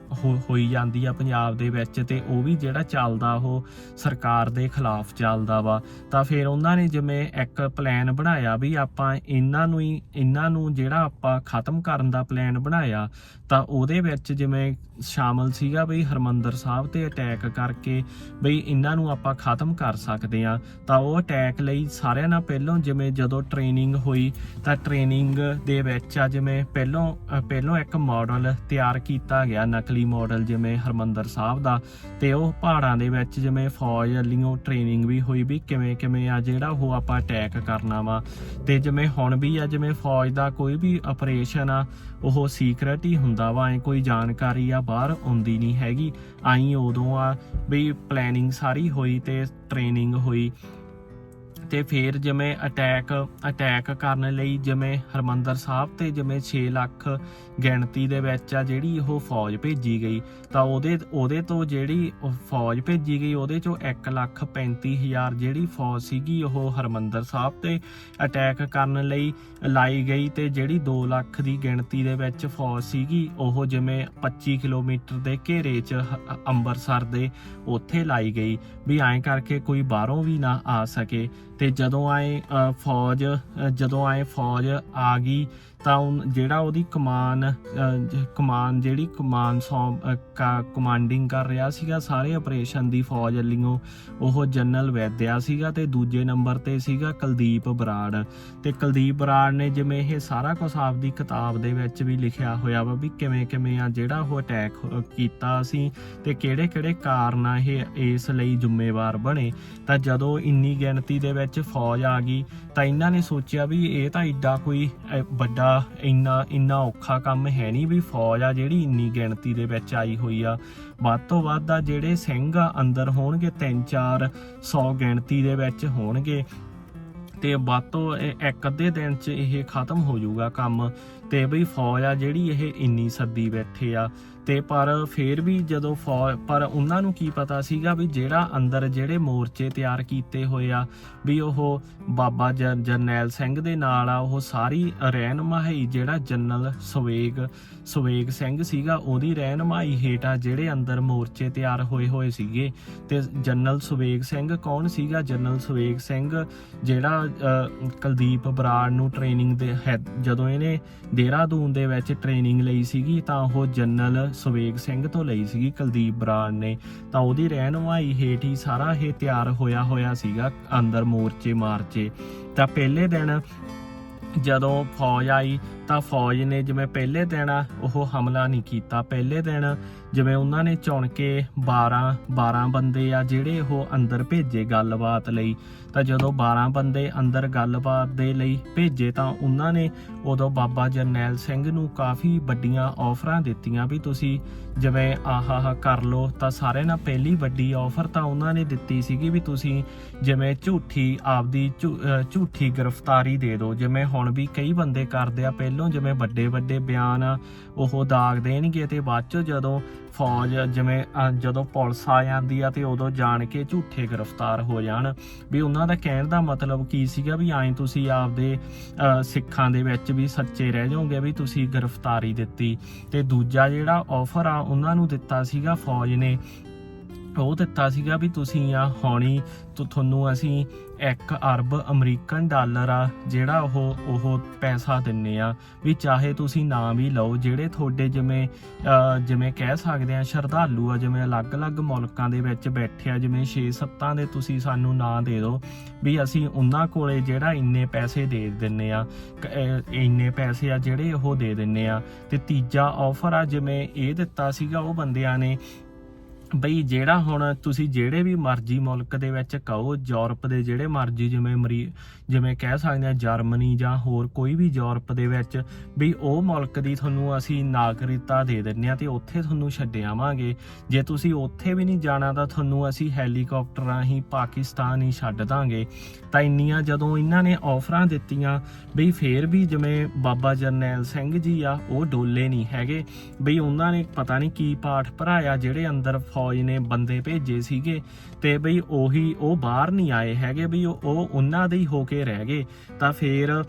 Speaker 1: ਹੋਈ ਜਾਂਦੀ ਆ ਪੰਜਾਬ ਦੇ ਵਿੱਚ ਤੇ ਉਹ ਵੀ ਜਿਹੜਾ ਚੱਲਦਾ ਉਹ ਸਰਕਾਰ ਦੇ ਖਿਲਾਫ ਚੱਲਦਾ ਵਾ। ਤਾਂ ਫਿਰ ਉਹਨਾਂ ਨੇ ਜਿਵੇਂ ਇੱਕ ਪਲਾਨ ਬਣਾਇਆ ਵੀ ਆਪਾਂ ਇਹਨਾਂ ਨੂੰ ਹੀ, ਇਹਨਾਂ ਨੂੰ ਜਿਹੜਾ ਆਪਾਂ ਖਤਮ ਕਰਨ ਦਾ ਪਲਾਨ ਬਣਾਇਆ ਤਾਂ ਉਹਦੇ ਵਿੱਚ ਜਿਵੇਂ ਸ਼ਾਮਲ ਸੀਗਾ ਵੀ ਹਰਮੰਦਰ ਸਾਹਿਬ ਤੇ ਅਟੈਕ ਕਰਕੇ ਬਈ ਇਹਨਾਂ ਨੂੰ ਆਪਾਂ ਖਤਮ ਕਰ ਸਕਦੇ ਆ ਤਾਂ ਉਹ ਅਟੈਕ ਲਈ ਸਾਰਿਆਂ ਨਾਲ ਪਹਿਲਾਂ ਜਿਵੇਂ ਜਦੋਂ ਟ੍ਰੇਨਿੰਗ ਹੋਈ ਤਾਂ ਟ੍ਰੇਨਿੰਗ ਦੇ ਵਿੱਚ ਆ ਜਿਵੇਂ ਪਹਿਲਾਂ ਅ, ਪਹਿਲਾਂ ਇੱਕ ਮਾਡਲ ਤਿਆਰ ਕੀਤਾ ਗਿਆ ਨਕਲੀ ਮਾਡਲ ਜਿਵੇਂ ਹਰਮੰਦਰ ਸਾਹਿਬ ਦਾ ਤੇ ਉਹ ਪਹਾੜਾਂ ਦੇ ਵਿੱਚ ਜਿਵੇਂ ਫੌਜ ਵੱਲੋਂ ਟ੍ਰੇਨਿੰਗ ਵੀ ਹੋਈ ਵੀ ਕਿਵੇਂ ਕਿਵੇਂ ਆ ਜਿਹੜਾ ਉਹ ਆਪਾਂ ਅਟੈਕ ਕਰਨਾ ਵਾ ਤੇ ਜਿਵੇਂ ਹੁਣ ਵੀ ਆ ਜਿਵੇਂ ਫੌਜ ਦਾ ਕੋਈ ਵੀ ਆਪਰੇਸ਼ਨ ਆ ਉਹ ਸੀਕ੍ਰੇਟ ਹੀ ਹੁੰਦਾ ਵਾ, ਐ ਕੋਈ ਜਾਣਕਾਰੀ ਆ ਬਾਹਰ ਆਉਂਦੀ ਨਹੀਂ ਹੈਗੀ। ਆਈ ਉਦੋਂ ਆ ਵੀ ਪਲੈਨਿੰਗ ਸਾਰੀ ਹੋਈ ਤੇ ਟ੍ਰੇਨਿੰਗ ਹੋਈ। ਤੇ ਫਿਰ ਜਿਵੇਂ ਅਟੈਕ ਅਟੈਕ ਕਰਨ ਲਈ ਜਿਵੇਂ ਹਰਮੰਦਰ ਸਾਹਿਬ ਤੇ ਜਿਵੇਂ 6 ਲੱਖ ਗਿਣਤੀ ਦੇ ਵਿੱਚ ਆ ਜਿਹੜੀ ਉਹ ਫੌਜ ਭੇਜੀ ਗਈ, ਤਾਂ ਉਹਦੇ ਉਹਦੇ ਤੋਂ ਜਿਹੜੀ ਫੌਜ ਭੇਜੀ ਗਈ, ਉਹਦੇ ਚੋਂ 1 ਲੱਖ 35 ਹਜ਼ਾਰ ਜਿਹੜੀ ਫੌਜ ਸੀਗੀ ਉਹ ਹਰਮੰਦਰ ਸਾਹਿਬ ਤੇ ਅਟੈਕ ਕਰਨ ਲਈ ਲਾਈ ਗਈ ਤੇ ਜਿਹੜੀ 2 ਲੱਖ ਦੀ ਗਿਣਤੀ ਦੇ ਵਿੱਚ ਫੌਜ ਸੀਗੀ, ਉਹ ਜਿਵੇਂ 25 ਕਿਲੋਮੀਟਰ ਦੇ ਘੇਰੇ 'ਚ ਹ- ਅੰਮ੍ਰਿਤਸਰ ਦੇ ਉੱਥੇ ਲਾਈ ਗਈ, ਵੀ ਐਂ ਕਰਕੇ ਕੋਈ ਬਾਹਰੋਂ ਵੀ ਨਾ ਆ ਸਕੇ ਤੇ ਜਦੋਂ ਆਏ ਅ, ਫੌਜ ਜਦੋਂ ਆਏ ਫੌਜ ਆ ਗਈ ਤਾਂ ਉਨ- ਜਿਹੜਾ ਉਹਦੀ ਕਮਾਨ ਕਮਾਨ, ਜਿਹੜੀ ਕਮਾਨ ਸੌ ਕਾ- ਕਮਾਂਡਿੰਗ ਕਰ ਰਿਹਾ ਸੀਗਾ, ਸਾਰੇ ਆਪਰੇਸ਼ਨ ਦੀ ਫੌਜ ਵੱਲੋਂ ਉਹ ਜਨਰਲ ਵੈਦਿਆ ਸੀਗਾ ਤੇ ਦੂਜੇ ਨੰਬਰ ਤੇ ਸੀਗਾ ਕੁਲਦੀਪ ਬਰਾੜ। ਤੇ ਕੁਲਦੀਪ ਬਰਾੜ ਨੇ ਜਿਵੇਂ ਇਹ ਸਾਰਾ ਕੁਝ ਆਪਦੀ ਕਿਤਾਬ ਦੇ ਵਿੱਚ ਵੀ ਲਿਖਿਆ ਹੋਇਆ ਵਾ ਵੀ ਕਿਵੇਂ ਕਿਵੇਂ ਆ ਜਿਹੜਾ ਉਹ ਅਟੈਕ ਕੀਤਾ ਸੀ ਤੇ ਕਿਹੜੇ ਕਿਹੜੇ ਕਾਰਨ ਆ ਇਹ, ਇਸ ਲਈ ਜ਼ਿੰਮੇਵਾਰ ਬਣੇ। ਤਾਂ ਜਦੋਂ ਇੰਨੀ ਗਿਣਤੀ ਦੇ ਵਿੱਚ ਫੌਜ ਆ ਗਈ, ਤਾਂ ਇਹਨਾਂ ਨੇ ਸੋਚਿਆ ਵੀ ਇਹ ਤਾਂ ਐਡਾ ਕੋਈ ਵੱਡਾ ਵੱਡਾ ਇੰਨਾ ਇੰਨਾ ਔਖਾ ਕੰਮ ਹੈ ਨਹੀਂ ਵੀ ਫੌਜ ਆ ਜਿਹੜੀ ਇੰਨੀ ਗਿਣਤੀ ਦੇ ਵਿੱਚ ਆਈ ਹੋਈ ਆ। ਵੱਧ ਤੋਂ ਵੱਧ ਆ ਜਿਹੜੇ ਸਿੰਘ ਆ, ਅੰਦਰ ਹੋਣਗੇ 3-4 100 ਗਿਣਤੀ ਦੇ ਵਿੱਚ ਹੋਣਗੇ। ਤੇ ਵੱਧ ਤੋਂ ਇੱਕ ਅੱਧੇ ਦਿਨ 'ਚ ਇਹ ਖਤਮ ਹੋ ਜਾਊਗਾ ਕੰਮ। ਤੇ ਬਈ ਫੌਜ ਆ ਜਿਹੜੀ ਇਹ ਇੰਨੀ ਸੱਦੀ ਬੈਠੇ ਆ। ਤੇ ਪਰ ਫੇਰ ਵੀ ਜਦੋਂ ਫੌ- ਪਰ ਉਹਨਾਂ ਨੂੰ ਕੀ ਪਤਾ ਸੀਗਾ ਵੀ ਜਿਹੜਾ ਅੰਦਰ ਜਿਹੜੇ ਮੋਰਚੇ ਤਿਆਰ ਕੀਤੇ ਹੋਏ ਆ, ਵੀ ਉਹ ਬਾਬਾ ਜਰ- ਜਰਨੈਲ ਸਿੰਘ ਦੇ ਨਾਲ ਆ, ਉਹ ਸਾਰੀ ਰਹਿਨਮਾਈ ਜਿਹੜਾ ਜਨਰਲ ਸਵੇਗ ਸਵੇਗ ਸਿੰਘ ਸੀਗਾ, ਉਹਦੀ ਰਹਿਨਮਾਈ ਹੇਠ ਆ ਜਿਹੜੇ ਅੰਦਰ ਮੋਰਚੇ ਤਿਆਰ ਹੋਏ ਹੋਏ ਸੀਗੇ। ਤੇ ਜਨਰਲ ਸਵੇਗ ਸਿੰਘ ਕੌਣ ਸੀਗਾ? ਜਨਰਲ ਸਵੇਗ ਸਿੰਘ ਜਿਹੜਾ ਕੁਲਦੀਪ ਬਰਾੜ ਨੂੰ ਟ੍ਰੇਨਿੰਗ ਦੇ ਹੈ- ਜਦੋਂ ਇਹਨੇ ਦੇਹਰਾਦੂਨ ਦੇ ਵਿੱਚ ਟ੍ਰੇਨਿੰਗ ਲਈ ਸੀਗੀ, ਤਾਂ ਉਹ ਜਨਰਲ ਸਵੇਗ ਸਿੰਘ ਤੋਂ ਲਈ ਸੀਗੀ, ਕੁਲਦੀਪ ਬਰਾੜ ਨੇ। ਤਾਂ ਉਹਦੀ ਰਹਿਨਮਾਈ ਹੇਠ ਹੀ ਸਾਰਾ ਇਹ ਤਿਆਰ ਹੋਇਆ ਹੋਇਆ ਸੀਗਾ, ਅੰਦਰ ਮੋਰਚੇ ਮਾਰਚੇ ਤਾਂ ਪਹਿਲੇ ਦਿਨ ਜਦੋਂ ਫੌਜ ਆਈ ਤਾਂ ਫੌਜ ਨੇ ਜਿਵੇਂ ਪਹਿਲੇ ਦਿਨ ਉਹ ਹਮਲਾ ਨਹੀਂ ਕੀਤਾ, ਪਹਿਲੇ ਦਿਨ ਜਿਵੇਂ ਉਹਨਾਂ ਨੇ ਚੁਣ ਕੇ 12 12 ਬੰਦੇ ਆ ਜਿਹੜੇ ਉਹ ਅੰਦਰ ਭੇਜੇ ਗੱਲਬਾਤ ਲਈ, ਤਾਂ ਜਦੋਂ 12 ਬੰਦੇ ਅੰਦਰ ਗੱਲਬਾਤ ਦੇ ਲਈ ਭੇਜੇ ਤਾਂ ਉਹਨਾਂ ਨੇ ਉਦੋਂ ਬਾਬਾ ਜਰਨੈਲ ਸਿੰਘ ਨੂੰ ਕਾਫੀ ਵੱਡੀਆਂ ਆਫਰਾਂ ਦਿੱਤੀਆਂ ਵੀ ਤੁਸੀਂ ਜਿਵੇਂ ਆਹ ਆਹ ਕਰ ਲੋ ਤਾਂ ਸਾਰਿਆਂ ਨਾਲ ਪਹਿਲੀ ਵੱਡੀ ਆਫਰ ਤਾਂ ਉਹਨਾਂ ਨੇ ਦਿੱਤੀ ਸੀਗੀ ਵੀ ਤੁਸੀਂ ਜਿਵੇਂ ਝੂਠੀ ਆਪਦੀ ਝੂ- ਝੂਠੀ ਗ੍ਰਿਫਤਾਰੀ ਦੇ ਦਿਓ, ਜਿਵੇਂ ਹੁਣ ਵੀ ਕਈ ਬੰਦੇ ਕਰਦੇ ਆ, ਪਹਿਲੇ ਜਿਵੇਂ ਵੱਡੇ ਵੱਡੇ ਬਿਆਨ ਉਹ ਦਾਗ ਦੇਣਗੇ ਤੇ ਬਾਅਦ ਚ ਜਦੋਂ ਫੌਜ ਜਿਵੇਂ ਜਦੋਂ ਪੁਲਿਸ ਆ ਜਾਂਦੀ ਆ ਤੇ ਉਦੋਂ ਜਾਣ ਕੇ ਝੂਠੇ ਗ੍ਰਿਫਤਾਰ ਹੋ ਜਾਣ। ਵੀ ਉਹਨਾਂ ਦਾ ਕਹਿਣ ਦਾ ਮਤਲਬ ਕੀ ਸੀਗਾ? ਵੀ ਐਂ ਤੁਸੀਂ ਆਪਦੇ ਅਹ, ਸਿੱਖਾਂ ਦੇ ਵਿੱਚ ਵੀ ਸੱਚੇ ਰਹਿ ਜਾਓਗੇ ਵੀ ਤੁਸੀਂ ਗ੍ਰਿਫਤਾਰੀ ਦਿੱਤੀ। ਤੇ ਦੂਜਾ ਜਿਹੜਾ ਆਫਰ ਆ ਉਹਨਾਂ ਨੂੰ ਦਿੱਤਾ ਸੀਗਾ ਫੌਜ ਨੇ। ਉਹ ਦਿੱਤਾ ਸੀਗਾ ਵੀ ਤੁਸੀਂ ਆ ਹੋਣੀ ਤੋ ਤੁਹਾਨੂੰ ਅਸੀਂ 1 ਅਰਬ ਅਮਰੀਕਨ ਡਾਲਰ ਆ, ਜਿਹੜਾ ਉਹ ਉਹ ਪੈਸਾ ਦਿੰਨੇ ਆ। ਵੀ ਚਾਹੇ ਤੁਸੀਂ ਨਾ ਵੀ ਲਓ, ਜਿਹੜੇ ਤੁਹਾਡੇ ਜਿਵੇਂ ਜਿਵੇਂ ਕਹਿ ਸਕਦੇ ਆ, ਸ਼ਰਧਾਲੂ ਆ, ਜਿਵੇਂ ਅਲੱਗ-ਅਲੱਗ ਮੁਲਕਾਂ ਦੇ ਵਿੱਚ ਬੈਠੇ ਆ, ਜਿਵੇਂ 6-7 ਦੇ ਤੁਸੀਂ ਸਾਨੂੰ ਨਾਂ ਦੇ ਦਿਓ, ਵੀ ਅਸੀਂ ਉਹਨਾਂ ਕੋਲੇ ਜਿਹੜਾ ਇੰਨੇ ਪੈਸੇ ਦੇ ਦਿੰਨੇ ਆ ਇੰਨੇ ਪੈਸੇ ਆ ਜਿਹੜੇ ਉਹ ਦੇ ਦਿੰਨੇ ਆ। ਤੇ ਤੀਜਾ ਆਫਰ ਆ, ਜਿਵੇਂ ਇਹ ਦਿੱਤਾ ਸੀਗਾ ਉਹ ਬੰਦਿਆਂ ਨੇ ਬਈ ਜਿਹੜਾ ਹੁਣ ਤੁਸੀਂ ਜਿਹੜੇ ਵੀ ਮਰਜ਼ੀ ਮੁਲਕ ਦੇ ਵਿੱਚ ਕਹੋ, ਯੂਰਪ ਦੇ ਜਿਹੜੇ ਮਰਜ਼ੀ ਜਿਵੇਂ ਮਰੀ, ਜਿਵੇਂ ਕਹਿ ਸਕਦੇ ਆ ਜਰਮਨੀ ਜਾਂ ਹੋਰ ਕੋਈ ਵੀ ਯੂਰਪ ਦੇ ਵਿੱਚ ਵੀ ਉਹ ਮੁਲਕ ਦੀ ਤੁਹਾਨੂੰ ਅਸੀਂ ਨਾਗਰਿਕਤਾ ਦੇ ਦਿੰਨੇ ਆ ਤੇ ਉੱਥੇ ਤੁਹਾਨੂੰ ਛੱਡ ਆਵਾਂਗੇ। ਜੇ ਤੁਸੀਂ ਉੱਥੇ ਵੀ ਨਹੀਂ ਜਾਣਾ ਤਾਂ ਤੁਹਾਨੂੰ ਅਸੀਂ ਹੈਲੀਕਾਪਟਰ ਰਾਹੀਂ ਪਾਕਿਸਤਾਨ ਹੀ ਛੱਡ ਦਾਂਗੇ। ਤਾਂ ਇੰਨੀਆਂ ਜਦੋਂ ਇਹਨਾਂ ਨੇ ਆਫਰਾਂ ਦਿੱਤੀਆਂ ਬਈ ਫੇਰ ਵੀ ਜਿਵੇਂ ਬਾਬਾ ਜਰਨੈਲ ਸਿੰਘ ਜੀ ਆ, ਉਹ ਡੋਲੇ ਨਹੀਂ ਹੈਗੇ। ਬਈ ਉਹਨਾਂ ਨੇ ਪਤਾ ਨਹੀਂ ਕੀ ਪਾਠ ਭਰਾਇਆ ਜਿਹੜੇ ਅੰਦਰ ਫੌਜ ਨੇ ਬੰਦੇ ਭੇਜੇ ਸੀਗੇ ਤੇ ਬਈ ਉਹੀ ਉਹ ਬਾਹਰ ਨਹੀਂ ਆਏ ਹੈਗੇ, ਬਈ ਉਹ ਉਹਨਾਂ ਦੇ ਹੀ ਹੋ ਕੇ ਰਹਿ ਗਏ। ਤਾਂ ਫੇਰ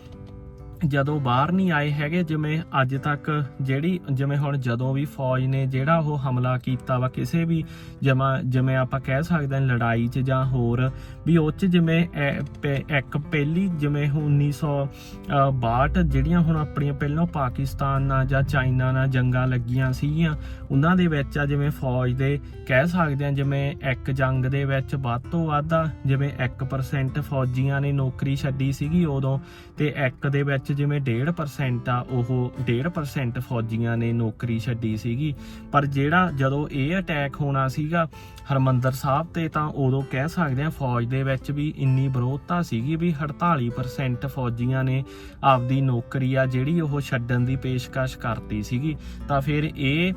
Speaker 1: ਜਦੋਂ ਬਾਹਰ ਨਹੀਂ ਆਏ ਹੈਗੇ, ਜਿਵੇਂ ਅੱਜ ਤੱਕ ਜਿਹੜੀ, ਜਿਵੇਂ ਹੁਣ ਜਦੋਂ ਵੀ ਫੌਜ ਨੇ ਜਿਹੜਾ ਉਹ ਹਮਲਾ ਕੀਤਾ ਵਾ, ਕਿਸੇ ਵੀ ਜਮਾ, ਜਿਵੇਂ ਆਪਾਂ ਕਹਿ ਸਕਦੇ ਹਾਂ ਲੜਾਈ 'ਚ ਜਾਂ ਹੋਰ ਵੀ ਉਹ 'ਚ ਜਿਵੇਂ ਐ- ਪੈ- ਇੱਕ ਪਹਿਲੀ ਜਿਵੇਂ 1962 ਜਿਹੜੀਆਂ ਹੁਣ ਆਪਣੀਆਂ ਪਹਿਲਾਂ ਪਾਕਿਸਤਾਨ ਨਾਲ ਜਾਂ ਚਾਈਨਾ ਨਾਲ ਜੰਗਾਂ ਲੱਗੀਆਂ ਸੀਗੀਆਂ, ਉਹਨਾਂ ਦੇ ਵਿੱਚ ਆ ਜਿਵੇਂ ਫੌਜ ਦੇ ਕਹਿ ਸਕਦੇ ਹਾਂ ਜਿਵੇਂ ਇੱਕ ਜੰਗ ਦੇ ਵਿੱਚ ਵੱਧ ਤੋਂ ਵੱਧ ਆ, ਜਿਵੇਂ 1% ਫੌਜੀਆਂ ਨੇ ਨੌਕਰੀ ਛੱਡੀ ਸੀਗੀ ਉਦੋਂ, ਤੇ ਇੱਕ ਦੇ ਵਿੱਚ ਜਿਵੇਂ 1.5% ਆ, ਉਹ 1.5% ਫੌਜੀਆਂ ਨੇ ਨੌਕਰੀ ਛੱਡੀ ਸੀਗੀ। ਪਰ ਜਿਹੜਾ ਜਦੋਂ ਇਹ ਅਟੈਕ ਹੋਣਾ ਸੀਗਾ ਹਰਮੰਦਰ ਸਾਹਿਬ ਤੇ, ਤਾਂ ਉਦੋਂ ਕਹਿ ਸਕਦੇ ਆ ਫੌਜ ਦੇ ਵਿੱਚ ਵੀ ਇੰਨੀ ਵਿਰੋਧਤਾ ਸੀਗੀ ਵੀ 48% ਫੌਜੀਆਂ ਨੇ ਆਪਦੀ ਨੌਕਰੀ ਆ ਜਿਹੜੀ ਉਹ ਛੱਡਣ ਦੀ ਪੇਸ਼ਕਸ਼ ਕਰਤੀ ਸੀਗੀ। ਤਾਂ ਫਿਰ ਇਹ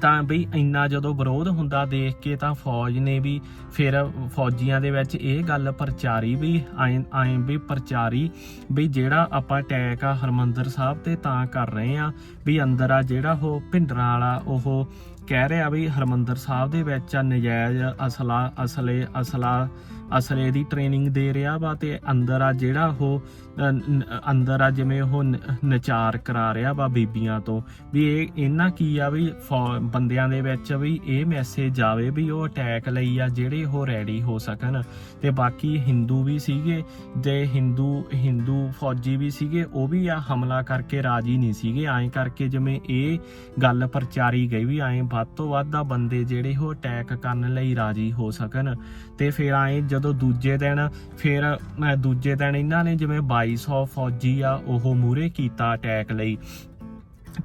Speaker 1: ਤਾਂ ਬਈ ਇੰਨਾ ਜਦੋਂ ਵਿਰੋਧ ਹੁੰਦਾ ਦੇਖ ਕੇ ਤਾਂ ਫੌਜ ਨੇ ਵੀ ਫਿਰ ਫੌਜੀਆਂ ਦੇ ਵਿੱਚ ਇਹ ਗੱਲ ਪ੍ਰਚਾਰੀ ਵੀ ਆਏ ਐਂ ਵੀ ਪ੍ਰਚਾਰੀ ਵੀ ਜਿਹੜਾ ਆਪਾਂ ਅਟੈਕ ਆ ਹਰਮੰਦਰ ਸਾਹਿਬ ਤੇ ਤਾਂ ਕਰ ਰਹੇ ਆ ਵੀ ਅੰਦਰ ਆ ਜਿਹੜਾ ਉਹ ਭਿੰਡਰਾਂ ਵਾਲਾ ਉਹ ਕਹਿ ਰਿਹਾ ਵੀ ਹਰਮੰਦਰ ਸਾਹਿਬ ਦੇ ਵਿੱਚ ਆ ਨਜਾਇਜ਼ ਅਸਲਾ ਅਸਲੇ ਅਸਲਾ ਅਸਲੇ ਦੀ ਟ੍ਰੇਨਿੰਗ ਦੇ ਰਿਹਾ ਵਾ ਤੇ ਅੰਦਰ ਆ ਜਿਹੜਾ ਉਹ ਅੰਦਰ ਆ, ਜਿਵੇਂ ਉਹ ਨ- ਨਚਾਰ ਕਰਾ ਰਿਹਾ ਵਾ ਬੀਬੀਆਂ ਤੋਂ, ਵੀ ਇਹ ਇਹਨਾਂ ਕੀ ਆ ਵੀ ਫੌ- ਬੰਦਿਆਂ ਦੇ ਵਿੱਚ ਵੀ ਇਹ ਮੈਸੇਜ ਆਵੇ ਵੀ ਉਹ ਅਟੈਕ ਲਈ ਆ, ਜਿਹੜੇ ਉਹ ਰੈਡੀ ਹੋ ਸਕਣ। ਤੇ ਬਾਕੀ ਹਿੰਦੂ ਵੀ ਸੀਗੇ, ਤੇ ਹਿੰਦੂ ਹਿੰਦੂ ਫੌਜੀ ਵੀ ਸੀਗੇ, ਉਹ ਵੀ ਆ ਹਮਲਾ ਕਰਕੇ ਰਾਜੀ ਨਹੀਂ ਸੀਗੇ। ਐਂ ਕਰਕੇ ਜਿਵੇਂ ਇਹ ਗੱਲ ਪ੍ਰਚਾਰੀ ਗਈ ਵੀ ਐਂ ਵੱਧ ਤੋਂ ਵੱਧ ਆ ਬੰਦੇ ਜਿਹੜੇ ਉਹ ਅਟੈਕ ਕਰਨ ਲਈ ਰਾਜੀ ਹੋ ਸਕਣ। ਤੇ ਫਿਰ ਐਂ ਜਦੋਂ ਦੂਜੇ ਦਿਨ, ਫਿਰ ਦੂਜੇ ਦਿਨ ਇਹਨਾਂ ਨੇ ਜਿਵੇਂ 2200 ਫੌਜੀ ਆ, ਉਹ ਮੂਰੇ ਕੀਤਾ ਅਟੈਕ ਲਈ।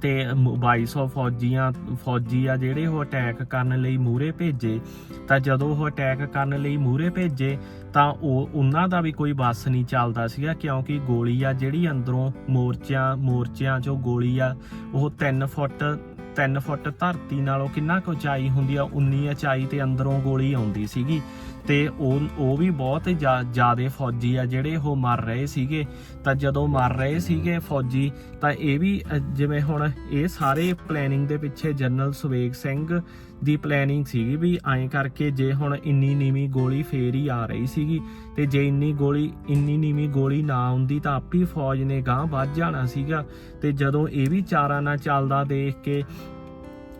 Speaker 1: ਤੇ 2200 ਫੌਜੀਆਂ, ਫੌਜੀ ਆ ਜਿਹੜੇ ਉਹ ਅਟੈਕ ਕਰਨ ਲਈ ਮੂਰੇ ਭੇਜੇ। ਤਾਂ ਜਦੋਂ ਉਹ ਅਟੈਕ ਕਰਨ ਲਈ ਮੂਰੇ ਭੇਜੇ, ਤਾਂ ਉਹ, ਉਹਨਾਂ ਦਾ ਵੀ ਕੋਈ ਬੱਸ ਨਹੀਂ ਚੱਲਦਾ ਸੀਗਾ, ਕਿਉਂਕਿ ਗੋਲੀ ਆ ਜਿਹੜੀ ਅੰਦਰੋਂ ਮੋਰਚਿਆਂ ਮੋਰਚਿਆਂ 'ਚੋਂ ਗੋਲੀ ਆ, ਉਹ 3 ਫੁੱਟ 3 ਫੁੱਟ ਧਰਤੀ ਨਾਲੋਂ ਕਿੰਨਾ ਕੁ ਉਚਾਈ ਹੁੰਦੀ ਆ, ਉਨੀ ਉਚਾਈ ਤੇ ਅੰਦਰੋਂ ਗੋਲੀ ਆਉਂਦੀ ਸੀਗੀ। ਤੇ ਉਹ ਉਹ ਵੀ ਬਹੁਤ ਜ਼ਿਆਦੇ ਫੌਜੀ ਆ ਜਿਹੜੇ ਉਹ ਮਰ ਰਹੇ ਸੀਗੇ। ਤਾਂ ਜਦੋਂ ਮਰ ਰਹੇ ਸੀਗੇ ਫੌਜੀ, ਤਾਂ ਇਹ ਵੀ ਜਿਵੇਂ ਹੁਣ ਇਹ ਸਾਰੇ ਪਲੈਨਿੰਗ ਦੇ ਪਿੱਛੇ ਜਨਰਲ ਸੁਵੇਗ ਸਿੰਘ ਦੀ ਪਲੈਨਿੰਗ ਸੀਗੀ ਵੀ ਐਂ ਕਰਕੇ ਜੇ ਹੁਣ ਇੰਨੀ ਨੀਵੀਂ ਗੋਲੀ ਫੇਰ ਹੀ ਆ ਰਹੀ ਸੀਗੀ ਤੇ ਜੇ ਇੰਨੀ ਗੋਲੀ, ਇੰਨੀ ਨੀਵੀਂ ਗੋਲੀ ਨਾ ਆਉਂਦੀ ਤਾਂ ਆਪੀ ਫੌਜ ਨੇ ਗਾਂਹ ਵੱਧ ਜਾਣਾ ਸੀਗਾ। ਤੇ ਜਦੋਂ ਇਹ ਵੀ ਚਾਰਾਂ ਨਾਲ ਚੱਲਦਾ ਦੇਖ ਕੇ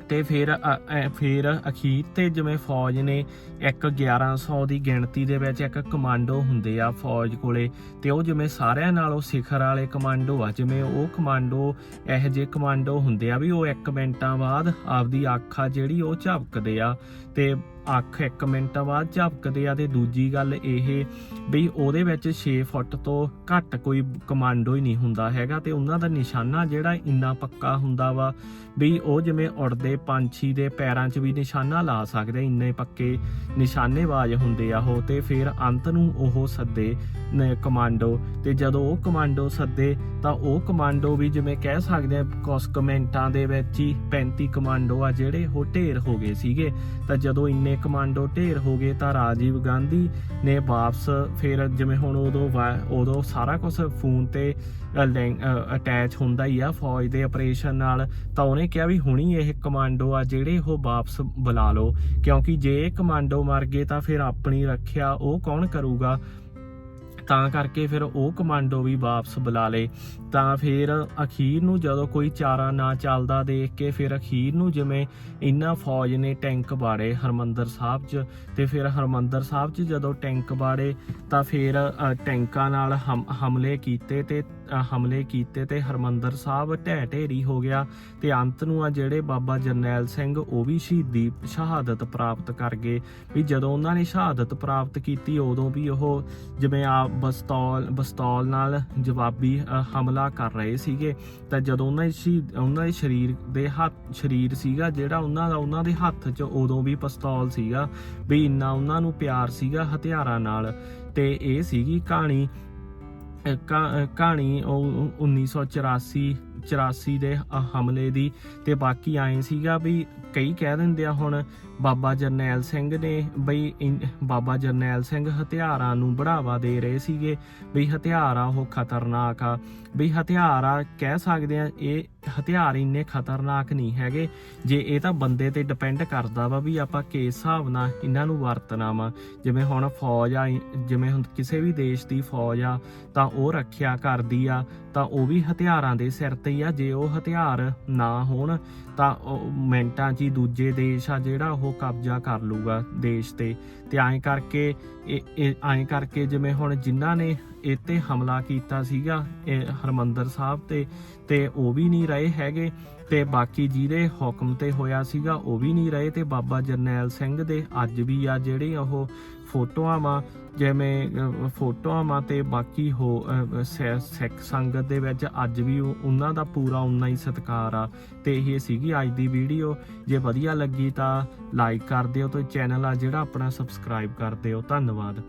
Speaker 1: ਤੇ ਫਿਰ ਅ- ਫਿਰ ਅਖੀਰ ਤੇ ਜਿਵੇਂ ਫੌਜ ਨੇ ਇੱਕ 1100 ਦੀ ਗਿਣਤੀ ਦੇ ਵਿੱਚ ਇੱਕ ਕਮਾਂਡੋ ਹੁੰਦੇ ਆ ਫੌਜ ਕੋਲੇ ਤੇ ਉਹ ਜਿਵੇਂ ਸਾਰਿਆਂ ਨਾਲੋਂ ਸਿਖਰ ਵਾਲੇ ਕਮਾਂਡੋ ਆ, ਜਿਵੇਂ ਉਹ ਕਮਾਂਡੋ, ਇਹੋ ਜਿਹੇ ਕਮਾਂਡੋ ਹੁੰਦੇ ਆ ਵੀ ਉਹ 1 ਮਿੰਟਾਂ ਬਾਅਦ ਆਪਦੀ ਅੱਖ ਆ ਜਿਹੜੀ ਉਹ ਝਪਕਦੇ ਆ ਤੇ ਅੱਖ 1 ਮਿੰਟ ਬਾਅਦ ਝਪਕਦੇ ਆ ਤੇ ਦੂਜੀ ਗੱਲ ਇਹ ਵੀ ਉਹਦੇ ਵਿੱਚ 6 ਫੁੱਟ ਤੋਂ ਘੱਟ ਕੋਈ ਕਮਾਂਡੋ ਹੀ ਨਹੀਂ ਹੁੰਦਾ ਹੈਗਾ ਤੇ ਉਹਨਾਂ ਦਾ ਨਿਸ਼ਾਨਾ ਜਿਹੜਾ ਇੰਨਾ ਪੱਕਾ ਹੁੰਦਾ ਵਾ ਵੀ ਉਹ ਜਿਵੇਂ ਉੜਦੇ ਪੰਛੀ ਦੇ ਪੈਰਾਂ 'ਚ ਵੀ ਨਿਸ਼ਾਨਾ ਲਾ ਸਕਦੇ ਇੰਨੇ ਪੱਕੇ ਨਿਸ਼ਾਨੇਬਾਜ਼ ਹੁੰਦੇ ਆ ਉਹ ਤੇ ਫਿਰ ਅੰਤ ਨੂੰ ਉਹ ਸੱਦੇ ਕਮਾਂਡੋ ਤੇ ਜਦੋਂ ਉਹ ਕਮਾਂਡੋ ਸੱਦੇ ਤਾਂ ਉਹ ਕਮਾਂਡੋ ਵੀ ਜਿਵੇਂ ਕਹਿ ਸਕਦੇ ਆ ਕੁਝ ਕਮੈਂਟਾਂ ਦੇ ਵਿੱਚ ਹੀ 35 ਕਮਾਂਡੋ ਆ ਜਿਹੜੇ ਉਹ ਢੇਰ ਹੋ ਗਏ ਸੀਗੇ। ਤਾਂ ਜਦੋਂ ਇੰਨੇ ਕਮਾਂਡੋ ਢੇਰ ਹੋ ਗਏ ਤਾਂ ਰਾਜੀਵ ਗਾਂਧੀ ਨੇ ਵਾਪਸ ਫਿਰ ਜਿਵੇਂ ਹੁਣ ਉਦੋਂ ਵਾ- ਉਦੋਂ ਸਾਰਾ ਕੁਝ ਫੋਨ ਤੇ ਅਟੈਚ ਹੁੰਦਾ ਹੀ ਆ ਫੌਜ ਦੇ ਆਪਰੇਸ਼ਨ ਨਾਲ, ਤਾਂ ਉਹਨੇ ਕਿਹਾ ਵੀ ਹੁਣੀ ਇਹ ਕਮਾਂਡੋ ਆ ਜਿਹੜੇ ਉਹ ਵਾਪਸ ਬੁਲਾ ਲਓ, ਕਿਉਂਕਿ ਜੇ ਇਹ ਕਮਾਂਡੋ ਮਰ ਗਏ ਤਾਂ ਫਿਰ ਆਪਣੀ ਰੱਖਿਆ ਉਹ ਕੌਣ ਕਰੂਗਾ? ਤਾਂ ਕਰਕੇ ਫਿਰ ਉਹ ਕਮਾਂਡੋ ਵੀ ਵਾਪਸ ਬੁਲਾ ਲਏ। ਤਾਂ ਫਿਰ ਅਖੀਰ ਨੂੰ ਜਦੋਂ ਕੋਈ ਚਾਰਾ ਨਾ ਚੱਲਦਾ ਦੇਖ ਕੇ ਫਿਰ ਅਖੀਰ ਨੂੰ ਜਿਵੇਂ ਇੰਨਾ ਫੌਜ ਨੇ ਟੈਂਕ ਬਾੜੇ ਹਰਮੰਦਰ ਸਾਹਿਬ 'ਚ, ਤੇ ਫਿਰ ਹਰਮੰਦਰ ਸਾਹਿਬ 'ਚ ਜਦੋਂ ਟੈਂਕ ਬਾੜੇ ਤਾਂ ਫਿਰ ਟੈਂਕਾਂ ਨਾਲ ਹਮ- ਹਮਲੇ ਕੀਤੇ ਤੇ ਹਮਲੇ ਕੀਤੇ ਤੇ ਹਰਮੰਦਰ ਸਾਹਿਬ ਢਹਿ ਢੇਰੀ ਹੋ ਗਿਆ ਤੇ ਅੰਤ ਨੂੰ ਆ ਜਿਹੜੇ ਬਾਬਾ ਜਰਨੈਲ ਸਿੰਘ ਉਹ ਵੀ ਸ਼ਹੀਦੀ ਸ਼ਹਾਦਤ ਪ੍ਰਾਪਤ ਕਰ ਗਏ। ਵੀ ਜਦੋਂ ਉਹਨਾਂ ਨੇ ਸ਼ਹਾਦਤ ਪ੍ਰਾਪਤ ਕੀਤੀ, ਉਦੋਂ ਵੀ ਉਹ ਜਿਵੇਂ ਆ ਬਸਤੌਲ ਬਸਤੌਲ ਨਾਲ ਜਵਾਬੀ ਹਮਲਾ ਕਰ ਰਹੇ ਸੀਗੇ। ਤਾਂ ਜਦੋਂ ਉਹਨਾਂ ਦੇ ਸ਼ਹੀਦ, ਉਹਨਾਂ ਦੇ ਸਰੀਰ ਦੇ ਹੱਥ, ਸਰੀਰ ਸੀਗਾ ਜਿਹੜਾ ਉਹਨਾਂ ਦਾ, ਉਹਨਾਂ ਦੇ ਹੱਥ 'ਚ ਉਦੋਂ ਵੀ ਪਿਸਤੌਲ ਸੀਗਾ। ਵੀ ਇੰਨਾ ਉਹਨਾਂ ਨੂੰ ਪਿਆਰ ਸੀਗਾ ਹਥਿਆਰਾਂ ਨਾਲ। ਤੇ ਇਹ ਸੀਗੀ ਕਹਾਣੀ ਕਹਾਣੀ ਉਹ 1984 84 ਦੇ ਹਮਲੇ ਦੀ ਤੇ ਬਾਕੀ ਆਏ ਸੀਗਾ ਵੀ ਕਈ ਕਹਿ ਦਿੰਦੇ ਆ ਹੁਣ ਬਾਬਾ ਜਰਨੈਲ ਸਿੰਘ ਨੇ ਬਈ ਬਾਬਾ ਜਰਨੈਲ ਸਿੰਘ ਹਥਿਆਰਾਂ ਨੂੰ ਬੜਾਵਾ ਦੇ ਰਹੇ ਸੀਗੇ, ਬਈ ਹਥਿਆਰ ਆ ਉਹ ਖਤਰਨਾਕ ਆ। ਵੀ ਹਥਿਆਰ ਆ, ਕਹਿ ਸਕਦੇ ਆ, ਇਹ ਹਥਿਆਰ ਇੰਨੇ ਖਤਰਨਾਕ ਨਹੀਂ ਹੈਗੇ। ਜੇ ਇਹ ਤਾਂ ਬੰਦੇ ਤੇ ਡਿਪੈਂਡ ਕਰਦਾ ਵਾ ਵੀ ਆਪਾਂ ਕਿਸ ਹਿਸਾਬ ਨਾਲ ਇਹਨਾਂ ਨੂੰ ਵਰਤਣਾ ਵਾ। ਜਿਵੇਂ ਹੁਣ ਫੌਜ ਆ ਜਿਵੇਂ ਹੁਣ ਕਿਸੇ ਵੀ ਦੇਸ਼ ਦੀ ਫੌਜ ਆ, ਤਾਂ ਉਹ ਰੱਖਿਆ ਕਰਦੀ ਆ, ਤਾਂ ਉਹ ਵੀ ਹਥਿਆਰਾਂ ਦੇ ਸਿਰ ਤੇ ਹੀ ਆ। ਜੇ ਉਹ ਹਥਿਆਰ ਨਾ ਹੋਣ, ਤਾਂ ਉਹ ਮਿੰਟਾਂ 'ਚ ਹੀ ਦੂਜੇ ਦੇਸ਼ ਆ ਜਿਹੜਾ ਉਹ ਕਬਜ਼ਾ ਕਰ ਲੂਗਾ ਦੇਸ਼ ਤੇ। ਤੇ ਐਂ ਕਰਕੇ ਇਹ, ਐਂ ਕਰਕੇ ਜਿਵੇਂ ਹੁਣ ਜਿਨ੍ਹਾਂ ਨੇ ਇੱਥੇ ਹਮਲਾ ਕੀਤਾ ਸੀਗਾ, ਇਹ ਹਰਮੰਦਰ ਸਾਹਿਬ ਤੇ ਤੇ ਉਹ ਵੀ ਨਹੀਂ ਰਹੇ ਹੈਗੇ, ਤੇ ਬਾਕੀ ਜਿਹਦੇ ਹੁਕਮ ਤੇ ਹੋਇਆ ਸੀਗਾ, ਉਹ ਵੀ ਨਹੀਂ ਰਹੇ, ਤੇ ਬਾਬਾ ਜਰਨੈਲ ਸਿੰਘ ਦੇ ਅੱਜ ਵੀ ਆ ਜਿਹੜੇ ਉਹ ਫੋਟੋਆਂ ਵਾ, ਜਿਵੇਂ ਫੋਟੋਆਂ ਵਾ ਤੇ ਬਾਕੀ ਹੋ ਸਿੱਖ ਸੰਗਤ ਦੇ ਵਿੱਚ ਅੱਜ ਵੀ ਉਹਨਾਂ ਦਾ ਪੂਰਾ ਉਨਾ ਹੀ ਸਤਿਕਾਰ ਆ, ਤੇ ਇਹ ਸੀਗੀ ਅੱਜ ਦੀ ਵੀਡੀਓ। ਜੇ ਵਧੀਆ ਲੱਗੀ ਤਾਂ ਲਾਈਕ ਕਰ ਦਿਓ ਤੇ ਚੈਨਲ ਆ ਜਿਹੜਾ ਆਪਣਾ ਸਬਸਕ੍ਰਾਈਬ ਕਰ ਦਿਓ। ਧੰਨਵਾਦ।